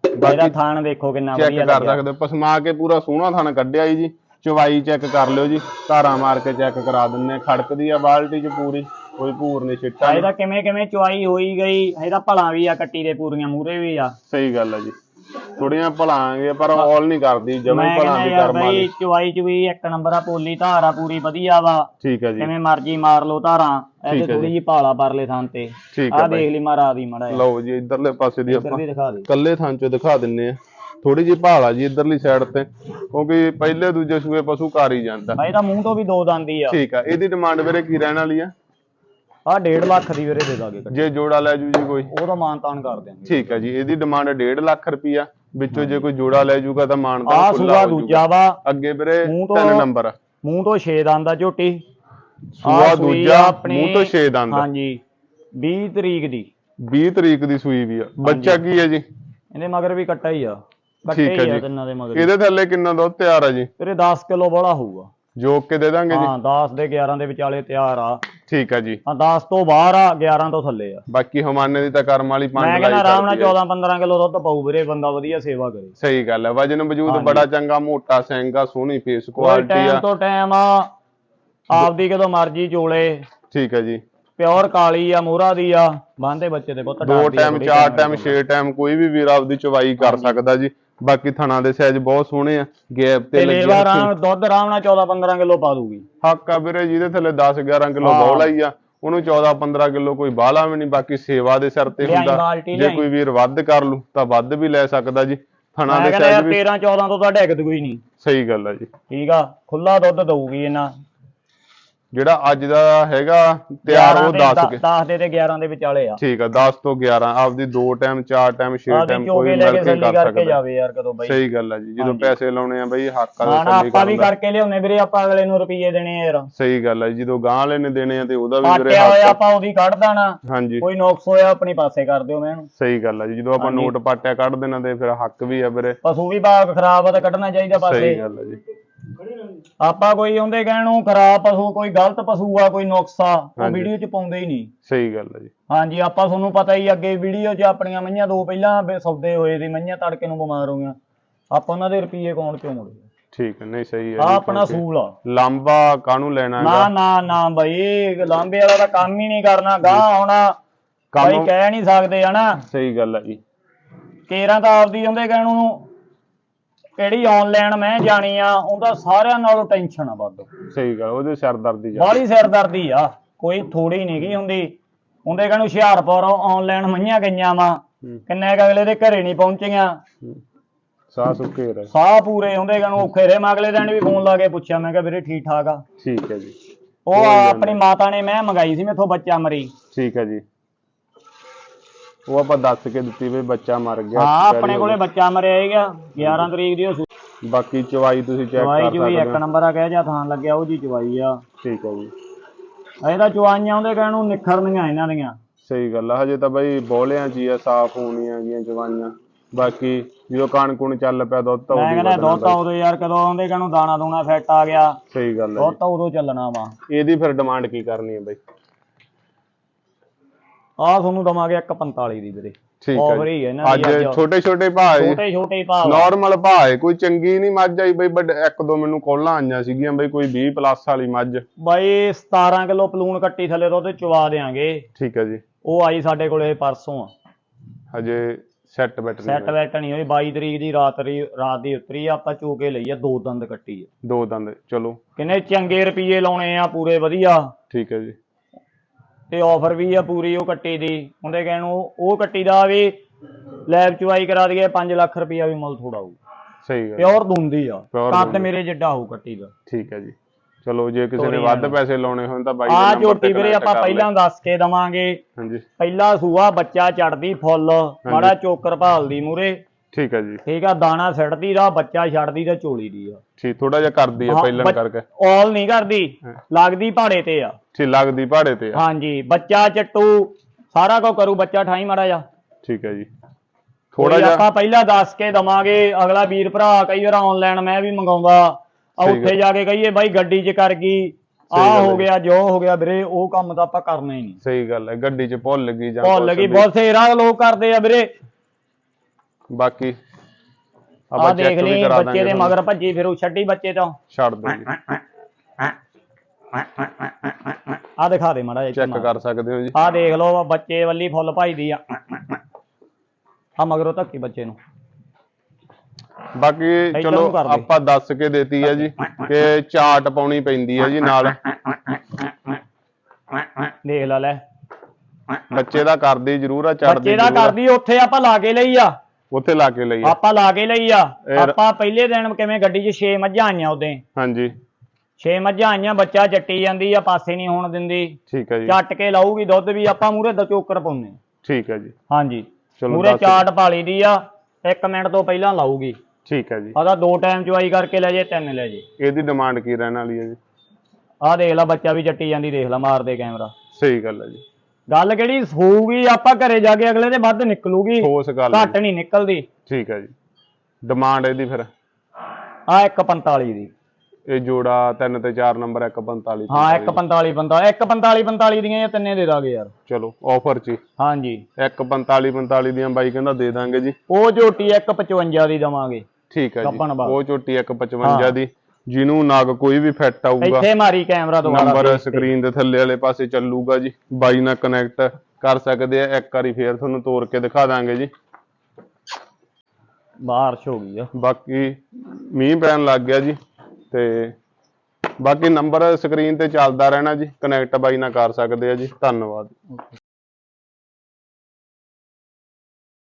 ਇਹਦਾ ਥਾਣ ਦੇਖੋ ਕਿੰਨਾ ਚੈੱਕ ਵਧੀਆ ਕਰ ਲੱਗਿਆ। ਸਕਦੇ ਹੋ। ਪਸਮਾ ਕੇ ਪੂਰਾ ਸੋਹਣਾ ਥਣ ਕੱਢਿਆ ਜੀ। ਜੀ ਚਵਾਈ ਚੈੱਕ ਕਰ ਲਿਓ ਜੀ। ਧਾਰਾਂ ਮਾਰ ਕੇ ਚੈੱਕ ਕਰਾ ਦਿੰਨੇ ਆ। ਖੜਕਦੀ ਆ ਬਾਲਟੀ ਚ ਪੂਰੀ। ਕੋਈ ਭੂਰ ਨਹੀਂ ਛਿੱਟਾ। ਇਹਦਾ ਕਿਵੇਂ ਕਿਵੇਂ ਚੁਆਈ ਹੋਈ ਗਈ ਇਹਦਾ ਭਲਾ ਵੀ ਆ ਕੱਟੀ ਦੇ ਪੂਰੀਆਂ ਮੂਰੇ ਵੀ ਆ। ਸਹੀ ਗੱਲ ਹੈ ਜੀ। ਥੋੜੀਆਂ ਭਲਾਂਗੇ ਪਰ ਔਲ ਨਹੀਂ ਕਰਦੀ ਜਮਾਂ ਭਲਾਂ ਦੀ ਕਰਮ ਵਾਲੀ ਚੁਆਈ ਚ ਵੀ ਇੱਕ ਨੰਬਰ ਆ ਪੋਲੀ ਧਾਰਾ ਪੂਰੀ ਵਧੀਆ ਵਾ। ਠੀਕ ਹੈ ਜੀ। ਕਿਵੇਂ ਮਰਜ਼ੀ ਮਾਰ ਲਓ ਧਾਰਾਂ ਇਹਦੇ ਠੀਕ ਹੈ ਥੋੜੀ ਜੀ। ਭਾਲਾ ਪਰਲੇ ਥਾਂ ਤੇ। ਹੈ ਦੇਖ ਲਈ ਮਾਰਾ ਦੀ ਮੜਾ ਲਓ ਜੀ ਇਧਰਲੇ ਪਾਸੇ ਦੀ ਆਪਾਂ ਦੇ। ਕੱਲੇ ਥਾਂ ਚੋਂ ਦਿਖਾ ਦਿੰਨੇ ਆ। ਥੋੜੀ ਜਿਹੀ ਭਾਲ ਆ ਜੀ ਇਧਰਲੀ ਸਾਈਡ ਤੇ ਕਿਉਂਕਿ ਪਹਿਲੇ ਦੂਜੇ ਸੂਏ ਪਸ਼ੂ ਘਰ ਹੀ ਜਾਂਦਾ। ਬਾਈ ਦਾ ਮੂੰਹ ਤੋਂ ਵੀ ਦੋ ਦੰਦੀ ਆ। ਠੀਕ ਆ ਇਹਦੀ ਡਿਮਾਂਡ ਵੀਰੇ ਕੀ ਰਹਿਣ ਵਾਲੀ ਆ? ਆਹ 1.5 ਲੱਖ ਦੀ ਵੀਰੇ ਦੇ ਦਾਂਗੇ। ਜੇ ਜੋੜਾ ਲੈ ਜੂ ਜੀ ਕੋਈ। ਉਹਦਾ ਮਾਨ ਤਾਨ ਕਰ ਦਿਆਂਗੇ। ਠੀਕ ਹੈ ਜੀ ਇਹਦੀ ਡਿਮਾਂਡ 1.5 ਲੱਖ ਰੁਪਈਆ। ਵਿੱਚੋਂ ਜੇ ਕੋਈ ਜੋੜਾ ਲੈ ਜੂਗਾ ਤਾਂ ਹੋ ਜੂਗਾ ਦੂਜਾ ਵਾ। ਅੱਗੇ ਵੀਰੇ ਤਿੰਨ ਨੰਬਰ ਮੂੰਹ ਤੋਂ 6 ਦੰਦ ਆ ਝੋਟੀ। ਸੂਆ ਦੂਜਾ ਆ ਮੂੰਹ ਤੋਂ 6 ਦੰਦ। ਹਾਂਜੀ 20 ਤਰੀਕ ਦੀ। 20 ਤਰੀਕ ਦੀ ਸੂਈ ਵੀ ਆ। ਬੱਚਾ ਕੀ ਹੈ ਜੀ? ਇਹਦੇ ਮਗਰ ਵੀ ਕੱਟਾ ਹੀ ਆ। ਕੱਟੇ ਠੀਕ ਹੈ ਆ ਜੀ। ਤਿੰਨਾਂ ਦੇ ਮਗਰ ਇਹਦੇ ਥੱਲੇ ਕਿੰਨਾ ਦੁੱਧ ਤਿਆਰ ਆ ਜੀ? ਤੇਰੇ 10 ਕਿਲੋ ਬੋਲਾ ਹੋਊਗਾ। ਜੋਕ ਕੇ ਦੇ ਦਾਂਗੇ ਜੀ। ਹਾਂ 10 ਦੇ 11 ਦੇ ਵਿਚਾਲੇ ਤਿਆਰ ਆ। ਠੀਕ ਆ ਜੀ। ਹਾਂ 10 ਤੋਂ ਬਾਹਰ ਆ 11 ਤੋਂ ਥੱਲੇ ਆ। ਬਾਕੀ ਹਮਾਨੇ ਦੀ ਤਾਂ ਕਰਮ ਵਾਲੀ ਮੈਂ ਲਾਈ ਕਹਿੰਦਾ ਆਰਾਮ ਨਾਲ ਕਰਦੀ ਆ। 14 15 ਕਿਲੋ ਦੁੱਧ ਪਾਊ ਵੀਰੇ ਬੰਦਾ ਵਧੀਆ ਸੇਵਾ ਕਰੇ। ਸਹੀ ਗੱਲ ਹੈ ਵਜਨ ਵਜੂਦ। ਬੜਾ ਚੰਗਾ ਮੋਟਾ ਸਿੰਗਾ ਸੋਹਣੀ ਫੇਸ ਕੁਆਲਿਟੀ ਟਾਈਮ ਆ। ਤੋਂ ਟਾਈਮ ਆ ਆਪਦੀ ਕਦੋਂ ਮਰਜ਼ੀ ਚੋਲੇ। ਠੀਕ ਹੈ ਜੀ। ਪਿਓਰ ਕਾਲੀ ਆ ਮੋਹਰਾ ਦੀ ਆ ਬੰਦੇ ਬੱਚੇ ਦੇ ਪੁੱਤ ਦੋ ਟਾਈਮ ਚਾਰ ਟਾਈਮ ਛੇ ਟਾਈਮ ਕੋਈ ਵੀ ਵੀਰ ਆਪਦੀ ਚਵਾਈ ਕਰ ਸਕਦਾ ਜੀ। ਬਾਕੀ ਥਣਾ ਦੇ ਸਾਈਜ਼ ਬਹੁਤ ਸੋਹਣੇ ਆ ਗੈਪ ਤੇ ਤੇ ਲੱਗੇ ਲੇਵਾ ਆਰਾਮ ਦੁੱਧ ਆਰਾਮ ਨਾਲ 14 15 ਕਿਲੋ ਪਾ ਦੂਗੀ ਹੱਕ ਆ ਵੀਰੇ ਜਿਹਦੇ ਥੱਲੇ 10 11 ਕਿਲੋ ਹਾਂ। ਬੌਲਾ ਆ ਉਹਨੂੰ 14 15 ਕਿਲੋ ਕੋਈ ਬਾਹਲਾ ਵੀ ਨਹੀਂ ਬਾਕੀ ਸੇਵਾ ਦੇ ਸਿਰ ਤੇ ਲਿਆਈ ਹੁੰਦਾ। ਬਾਲਟੀ ਜੇ ਲਿਆਈ। ਕੋਈ ਵੀਰ ਵੱਧ ਕਰ ਲੂ ਤਾਂ ਵੱਧ ਵੀ ਲੈ ਸਕਦਾ ਜੀ। ਥਣਾ ਮੈਂ ਦੇ ਕਹਿੰਦਾ ਯਾਰ ਸਾਈਜ਼ ਵੀ 13 14 ਤੋਂ ਤਾਂ ਡੈਕਦ ਕੋਈ ਨਹੀਂ। ਸਹੀ ਗੱਲ ਆ ਜੀ। ਠੀਕ ਆ ਖੁੱਲਾ ਦੁੱਧ ਦਊਗੀ ਇਹਨਾਂ। ਜਿਹੜਾ ਅੱਜ ਦਾ ਹੈਗਾ ਤਿਆਰ ਉਹ 10 ਕੇ। 10 ਦੇ ਤੇ 11 ਦੇ ਵਿਚਾਲੇ ਆ। ਠੀਕ ਆ 10 ਤੋਂ 11 ਆਪਦੀ ਦੋ ਟਾਈਮ ਚਾਰ ਟਾਈਮ ਛੇ ਟਾਈਮ ਕੋਈ ਮਿਲ ਕੇ ਕਰ ਸਕਦਾ। ਜਾਵੇ ਯਾਰ ਕਦੋਂ ਬਾਈ। ਸਹੀ ਗੱਲ ਆ ਜੀ ਜਦੋਂ। ਪੈਸੇ ਲਾਉਣੇ ਆ ਬਈ ਹੱਕ ਦਾ ਸੱਲੀ ਆਪਾਂ ਵੀ ਕਰਕੇ ਲਿਆਉਨੇ ਵੀਰੇ ਆਪਾਂ ਅਗਲੇ ਨੂੰ ਰੁਪਈਏ ਦੇਣੇ ਆ ਯਾਰ। ਸਹੀ ਗੱਲ ਆ ਜੀ ਜਦੋਂ ਗਾਂ ਵਾਲੇ ਨੇ ਦੇਣੇ ਆ ਤੇ ਉਹਦਾ ਵੀ ਵੀਰੇ ਪਾਟਿਆ ਹੋਇਆ ਹੱਕ ਆਪਾਂ ਉਹਦੀ ਕੱਢ ਦੇਣਾ ਹਾਂਜੀ। ਕੋਈ ਨੁਕਸ ਹੋਇਆ ਆਪਣੀ ਪਾਸੇ ਕਰ ਦਿਓ ਮੈਨੂੰ ਸਹੀ ਗੱਲ ਆ ਜੀ ਜਦੋਂ ਆਪਾਂ। ਨੋਟ ਪਾਟਿਆ ਕੱਢ ਦੇਣਾ ਤੇ ਫਿਰ ਹੱਕ ਵੀ ਆ ਵੀਰੇ। ਪਸ਼ੂ ਵੀ ਬਾਗ ਖਰਾਬ ਆ ਤਾਂ ਕੱਢਣਾ ਚਾਹੀਦਾ ਪਾਸੇ। ਸਹੀ ਗੱਲ ਆ ਜੀ। ਆਪਾਂ ਕੋਈ ਉਹਦੇ ਕਹਿਣ ਨੂੰ ਖਰਾਬ ਪਸ਼ੂ ਕੋਈ ਗਲਤ ਪਸ਼ੂ ਆ ਕੋਈ ਨੁਕਸ ਉਹ ਹਾਂਜੀ। ਵੀਡੀਓ 'ਚ ਪਾਉਂਦੇ ਹੀ ਨਹੀਂ। ਸਹੀ ਗੱਲ ਆ ਜੀ। ਹਾਂਜੀ ਆਪਾਂ ਤੁਹਾਨੂੰ ਪਤਾ ਹੀ ਅੱਗੇ ਵੀਡੀਓ 'ਚ ਆਪਣੀਆਂ ਮਈਆਂ ਦੋ ਪਹਿਲਾਂ ਬੇ- ਸੌਦੇ ਹੋਏ ਸੀ ਮਈਆਂ ਤੜਕੇ ਨੂੰ ਬਿਮਾਰ ਹੋ ਗਈਆਂ। ਆਪਾਂ ਉਹਨਾਂ ਦੇ ਰੁਪਈਏ ਕੌਣ ਕਿਉਂ ਮੁੜੇ ਠੀਕ ਹੈ ਨਹੀਂ ਸਹੀ ਹੈ ਆ ਜੀ, ਆਪਣਾ ਕਿਉਂਕਿ ਸੂਲ ਆ। ਲਾਂਬਾ ਕਾਹਨੂੰ ਲੈਣਾ ਨਾ ਹੈਗਾ? ਨਾ ਨਾ ਬਈ ਲਾਂਬੇ ਵਾਲਾ ਤਾਂ ਕੰਮ ਹੀ ਨਹੀਂ ਕਰਨਾ ਗਾਂ ਆਉਣਾ। ਕੰਮ- ਬਈ ਕਹਿ ਨਹੀਂ ਸਕਦੇ ਹਨਾ? ਸਹੀ ਗੱਲ ਆ ਜੀ। ਕੇਰਾਂ ਤਾਂ ਆਪਦੀ ਉਹਦੇ ਕਹਿਣ ਨੂੰ ਕਿਹੜੀ ਆਨਲਾਈਨ ਮੈਂ ਜਾਣੀ ਆ ਉਹਦਾ ਸਾਰਿਆਂ ਨਾਲੋਂ ਟੈਨਸ਼ਨ ਆ ਵੱਧ ਸਹੀ ਗੱਲ ਉਹਦੇ ਸਰਦਰਦੀ ਜਾ ਬਾਹਲੀ ਸਿਰਦਰਦੀ ਆ ਕੋਈ ਥੋੜੀ ਨਹੀਂ ਗਈ ਹੁੰਦੀ। ਉਹਦੇ ਕਹਿਣ ਨੂੰ ਹੁਸ਼ਿਆਰਪੁਰ ਆਨਲਾਈਨ ਮਈਆਂ ਗਈਆਂ ਵਾ ਕਿੰਨੇ ਕੁ ਅਗਲੇ ਦੇ ਘਰੇ ਨਹੀਂ ਪਹੁੰਚੀਆਂ। ਸਾਹ ਸੁੱਕੇ ਰਹੇ। ਸਾਹ ਪੂਰੇ ਹੁੰਦੇ ਕਹਿਣ ਨੂੰ ਔਖੇ ਰਹੇ। ਮੈਂ ਅਗਲੇ ਦਿਨ ਵੀ ਫੋਨ ਲਾ ਕੇ ਪੁੱਛਿਆ ਮੈਂ ਕਿਹਾ ਵੀਰੇ ਠੀਕ ਠਾਕ ਆ। ਠੀਕ ਹੈ ਜੀ। ਉਹ ਆਪਣੀ ਮਾਤਾ ਨੇ ਮੈਂ ਮੰਗਾਈ ਸੀ ਮੇਥੋਂ ਬੱਚਾ ਮਰੀ। ਠੀਕ ਹੈ ਜੀ। ਉਹ ਆਪਾਂ ਦੱਸ ਕੇ ਦਿੱਤੀ ਵੀ ਬੱਚਾ ਮਰ ਗਿਆ ਹਾਂ ਆਪਣੇ ਹੋ ਕੋਲੇ ਬੱਚਾ ਮਰਿਆ ਹੈਗਾ 11 ਤਰੀਕ ਦੀ ਉਹ। ਬਾਕੀ ਚਵਾਈ ਤੁਸੀਂ ਚੈੱਕ ਚਵਾਈ ਕਰ ਚ ਵੀ ਸਕਦੇ ਇੱਕ ਹੋ। ਨੰਬਰ ਆ ਕਹਿ ਜਾ ਥਾਂ ਲੱਗਿਆ ਉਹ ਜੀ ਚਵਾਈ ਆ। ਠੀਕ ਹੈ ਜੀ। ਇਹਦਾ ਚਵਾਈਆਂ ਉਹਦੇ ਕਹਿਣ ਨੂੰ ਨਿਖਰਨੀਆਂ ਇਹਨਾਂ ਦੀਆਂ। ਸਹੀ ਗੱਲ ਆ ਹਜੇ ਤਾਂ ਬਈ ਬੋਲਿਆਂ ਹੀ ਆ ਸਾਫ਼ ਹੋਣੀਆਂ ਗੀਆਂ ਚਵਾਈਆਂ। ਬਾਕੀ ਜਦੋਂ ਕਣ ਕੁਣ ਚੱਲ ਪਿਆ ਦੁੱਧ ਤਾਂ ਮੈਂ ਉਦੋਂ ਕਹਿੰਦਾ ਦੁੱਧ ਤਾਂ ਉਦੋਂ ਯਾਰ ਕਦੋਂ ਆਉਂਦੇ ਕਹਿਣ ਨੂੰ ਦਾਣਾ ਦੂਣਾ ਫਿੱਟ ਆ ਗਿਆ। ਸਹੀ ਗੱਲ ਹੈ ਦੁੱਧ ਤਾਂ ਉਦੋਂ ਚੱਲਣਾ ਵਾ। ਜੀ ਇਹਦੀ ਫਿਰ ਡਿਮਾਂਡ ਕੀ ਕਰਨੀ ਹੈ ਬਈ? ਆਹ ਤੁਹਾਨੂੰ ਦਵਾਂਗੇ 145 ਦੀ ਵੀਰੇ। ਠੀਕ ਹੈ ਜੀ। ਹੈ ਨਾ ਅੱਜ। ਛੋਟੇ ਛੋਟੇ ਭਾਅ ਛੋਟੇ ਛੋਟੇ ਭਾਅ। ਨਾਰਮਲ ਭਾਅ ਹੈ ਕੋਈ ਚੰਗੀ ਨਹੀਂ ਮੱਝ ਆਈ ਬਈ ਬਟ ਇੱਕ ਦੋ ਮੈਨੂੰ ਕੋਲਾਂ ਆਈਆਂ ਸੀਗੀਆਂ ਬਈ ਕੋਈ 20 ਪਲੱਸ ਵਾਲੀ ਮੱਝ। ਬਾਈ 17 ਕਿਲੋ ਪਲੂਣ ਕੱਟੀ ਥੱਲੇ ਦੁੱਧ ਚਵਾ ਦੇਾਂਗੇ ਠੀਕ ਹੈ ਜੀ। ਉਹ ਆਈ ਸਾਡੇ ਕੋਲੇ ਪਰਸੋਂ ਆ। ਹਜੇ ਸੈੱਟ ਬੈਟ ਸੈੱਟ ਵੈਟ ਨਹੀਂ ਹੋਈ 22 ਤਰੀਕ ਦੀ ਰਾਤ ਰੀ ਰਾਤ ਦੀ ਉਤਰੀ ਆ, ਆਪਾਂ ਚੋ ਕੇ ਲਈ ਆ ਦੋ ਦੰਦ ਕੱਟੀ ਆ। ਦੋ ਦੰਦ ਚਲੋ। ਕਿੰਨੇ ਚੰਗੇ ਰੁਪਏ ਲਾਉਣੇ ਆ ਪੂਰੇ ਵਧੀਆ। ਠੀਕ ਹੈ ਜੀ। ਤੇ ਆਫਰ ਵੀ ਆ ਪੂਰੀ ਉਹ ਕੱਟੀ ਦੀ। ਉਹਦੇ ਕਹਿਣ ਨੂੰ ਉਹ ਕੱਟੀ ਦਾ ਵੀ ਲੈਬ ਚੁਆਈ ਕਰਾ ਦਈਏ 5 ਲੱਖ ਰੁਪਇਆ ਵੀ ਮੁੱਲ ਥੋੜਾ ਹੋਊ। ਸਹੀ ਗੱਲ। ਪਿਓਰ ਦੁੰਦੀ ਆ। ਕੱਦ। ਮੇਰੇ ਜਿੱਡਾ ਹੋਊ ਕੱਟੀ ਦਾ। ਠੀਕ ਹੈ ਜੀ। ਚਲੋ ਜੇ ਕਿਸੇ ਨੇ ਵੱਧ। ਪੈਸੇ ਲਾਉਣੇ ਹੋਣ ਤਾਂ ਬਾਈ ਦੇ ਤੇ ਝੋਟੀ ਵੀਰੇ ਆਪਾਂ ਪਹਿਲਾਂ। ਦੱਸ ਕੇ ਦਵਾਂਗੇ। ਹਾਂਜੀ। ਪਹਿਲਾ ਸੂਆ ਬੱਚਾ ਚੜਦੀ ਫੁੱਲ। ਮਾੜਾ ਚੋਕਰ ਭਾਲਦੀ ਮੂਰੇ। ਠੀਕ ਹੈ ਜੀ। ਠੀਕ ਆ ਦਾਣਾ ਸਿੱਟਦੀ ਦਾ ਬੱਚਾ ਛੱਡਦੀ ਦਾ ਚੋਲੀ ਦੀ ਆ। ਠੀਕ ਥੋੜਾ ਜਿਹਾ ਕਰਦੀ ਹਾਂ, ਪਹਿਲਾਂ ਬੱਚ- ਕਰਕੇ। ਔਲ ਨਹੀਂ ਕਰਦੀ ਹਾਂ। ਲੱਗਦੀ ਭਾੜੇ ਤੇ ਆ। ਠੀਕ ਲੱਗਦੀ ਪਹਾੜੇ ਤੇ ਆ। ਹਾਂਜੀ ਬੱਚਾ ਚੱਟੂ ਸਾਰਾ ਕੁਝ ਕਰੂ ਬੱਚਾ ਠਾਈ ਮਾੜਾ ਜਾ ਠੀਕ ਹੈ ਜੀ। ਥੋੜਾ ਜਿਹਾ ਆਪਾਂ ਪਹਿਲਾਂ ਦੱਸ ਕੇ ਦਵਾਂਗੇ ਅਗਲਾ ਵੀਰ ਭਰਾ ਕਈ ਵਾਰ ਆਨਲਾਈਨ ਮੈਂ ਵੀ ਮੰਗਾਉਂਦਾ। ਆ ਉੱਥੇ ਜਾ ਕੇ ਕਹੀਏ ਬਾਈ ਗੱਡੀ 'ਚ ਕਰ ਗਈ ਸਹੀ ਆ ਗੱਲ ਹੋ ਹੈ। ਗਿਆ ਜੋ ਹੋ ਗਿਆ ਵੀਰੇ ਉਹ ਕੰਮ ਤਾਂ ਆਪਾਂ ਕਰਨਾ ਹੀ ਨਹੀਂ। ਸਹੀ ਗੱਲ ਹੈ ਗੱਡੀ 'ਚ ਭੁੱਲ ਗਈ ਜਾਂ ਭੁੱਲ ਕੁਛ ਗਈ ਵੀ। ਬਹੁਤ ਸੇਰਾ ਲੋਕ ਕਰਦੇ ਆ ਵੀਰੇ। ਬਾਕੀ ਆ ਦੇਖ ਲਈ ਬੱਚੇ ਦੇ। ਮਗਰ ਭੱਜੀ ਫਿਰੂ ਛੱਡੀ ਬੱਚੇ ਤੋਂ। ਛੱਡ ਦਿਓ ਜੀ। ਆ ਦਿਖਾ ਦੇ ਮਾੜਾ ਜਿਹਾ ਚੈੱਕ ਕਰ ਸਕਦੇ ਹੋ ਜੀ। ਆ ਦੇਖ ਲਓ ਬੱਚੇ ਵੱਲੀ ਫੁੱਲ ਭਾਈ ਦੀ ਆ। ਆ ਮਗਰੋਂ ਧੱਕੀ ਬੱਚੇ ਨੂੰ। ਬਾਕੀ ਚਲੋ ਦੇ। ਆਪਾਂ ਦੱਸ ਕੇ ਦੇਤੀ ਹੈ ਜੀ ਕਿ ਚਾਟ ਪਾਉਣੀ ਪੈਂਦੀ ਹੈ ਜੀ ਨਾਲ। ਦੇਖ ਲੈ ਲੈ। ਬੱਚੇ ਦਾ ਕਰਦੀ ਜ਼ਰੂਰ ਆ ਚੜਦੀ ਬੱਚੇ ਦਾ ਕਰਦੀ ਉੱਥੇ ਆਪਾਂ ਲਾ ਕੇ ਲਈ ਆ। ਉੱਥੇ ਲਾ ਕੇ ਲਈ ਆ। ਆਪਾਂ ਲਾ ਕੇ ਲਈ ਆ। ਇਹ- ਆਪਾਂ ਪਹਿਲੇ ਦਿਨ ਕਿਵੇਂ ਗੱਡੀ 'ਚ 6 ਮੱਝਾਂ ਆਈਆਂ ਉਹਦੇ। ਹਾਂਜੀ। 6 ਮੱਝਾਂ ਆਈਆਂ ਬੱਚਾ ਚੱਟੀ ਜਾਂਦੀ ਆ ਪਾਸੇ ਨਹੀਂ ਹੋਣ ਦਿੰਦੀ। ਠੀਕ ਹੈ ਜੀ। ਚੱਟ ਕੇ ਲਾਊਗੀ ਦੁੱਧ ਵੀ ਆਪਾਂ ਮੂਰੇ ਦਾ ਚੋਕਰ ਪਾਉਂਦੇ ਠੀਕ ਹੈ ਜੀ। ਹਾਂਜੀ। ਚਲੋ ਮੂਰੇ ਦੱਸ- ਚਾਟ ਪਾਲੀ ਦੀ ਆ 1 ਮਿੰਟ ਤੋਂ ਪਹਿਲਾਂ ਲਾਊਗੀ। ਠੀਕ ਹੈ ਜੀ। ਆਦਾ ਦੋ ਟਾਈਮ ਚੁਆਈ ਕਰਕੇ ਲੈ ਜੇ ਤਿੰਨ ਲੈ ਜੇ। ਇਹਦੀ ਡਿਮਾਂਡ ਕੀ ਰਹਿਣ ਵਾਲੀ ਹੈ ਜੀ? ਆਹ ਦੇਖ ਲੈ ਬੱਚਾ ਵੀ ਚੱਟੀ ਜਾਂਦੀ ਦੇਖ ਲੈ ਮਾਰਦੇ ਕੈਮਰਾ। ਸਹੀ ਗੱਲ ਹੈ ਜੀ। ਗੱਲ ਕਿਹੜੀ? ਹੋਊਗੀ ਆਪਾਂ ਘਰੇ ਜਾ ਕੇ ਅਗਲੇ ਦੇ ਵੱਧ ਨਿਕਲੂਗੀ। ਠੋਸ ਗੱਲ ਹੈ ਘੱਟ ਨਹੀਂ ਨਿਕਲਦੀ। ਠੀਕ ਹੈ ਜੀ। ਡਿਮਾਂਡ ਇਹਦੀ ਫਿਰ? ਆ 145 ਦੀ। ਇਹ ਜੋੜਾ 3 ਤੇ 4 ਨੰਬਰ 145 ਹਾਂ 145 ਬੰਦਾ 145 45 ਦੀਆਂ ਇਹ ਤਿੰਨੇ ਦੇ ਦਾਂਗੇ ਯਾਰ। ਚਲੋ ਆਫਰ ਚ ਹਾਂਜੀ। 145 45 ਦੀਆਂ ਬਾਈ ਕਹਿੰਦਾ ਦੇ ਦਾਂਗੇ ਜੀ। ਉਹ ਝੋਟੀ 155 ਦੀ ਦਵਾਂਗੇ। ਠੀਕ ਹੈ ਕੱਪਣ ਜੀ ਬਾਗ। ਉਹ ਝੋਟੀ 155 ਦੀ। ਜਿਹਨੂੰ ਨਗ ਕੋਈ ਵੀ ਫਿੱਟ ਆਊਗਾ। ਇੱਥੇ ਮਾਰੀ ਕੈਮਰਾ ਦੁਬਾਰਾ ਨੰਬਰ। ਸਕਰੀਨ ਦੇ ਥੱਲੇ ਵਾਲੇ ਪਾਸੇ ਚੱਲੂਗਾ ਜੀ। ਬਾਈ ਨਾਲ ਕਨੈਕਟ ਕਰ ਸਕਦੇ ਆ। ਇੱਕ ਵਾਰੀ ਫੇਰ ਤੁਹਾਨੂੰ ਤੋੜ ਕੇ ਦਿਖਾ ਦਾਂਗੇ ਜੀ। ਬਾਰਿਸ਼ ਹੋ ਗਈ ਆ। ਬਾਕੀ ਮੀਂਹ ਪੈਣ ਲੱਗ ਗਿਆ ਜੀ ਤੇ ਬਾਕੀ ਨੰਬਰ ਸਕਰੀਨ ਤੇ ਚੱਲਦਾ ਰਹਿਣਾ ਜੀ। ਕਨੈਕਟ ਬਾਈ ਨਾਲ ਕਰ ਸਕਦੇ ਆ ਜੀ। ਧੰਨਵਾਦ।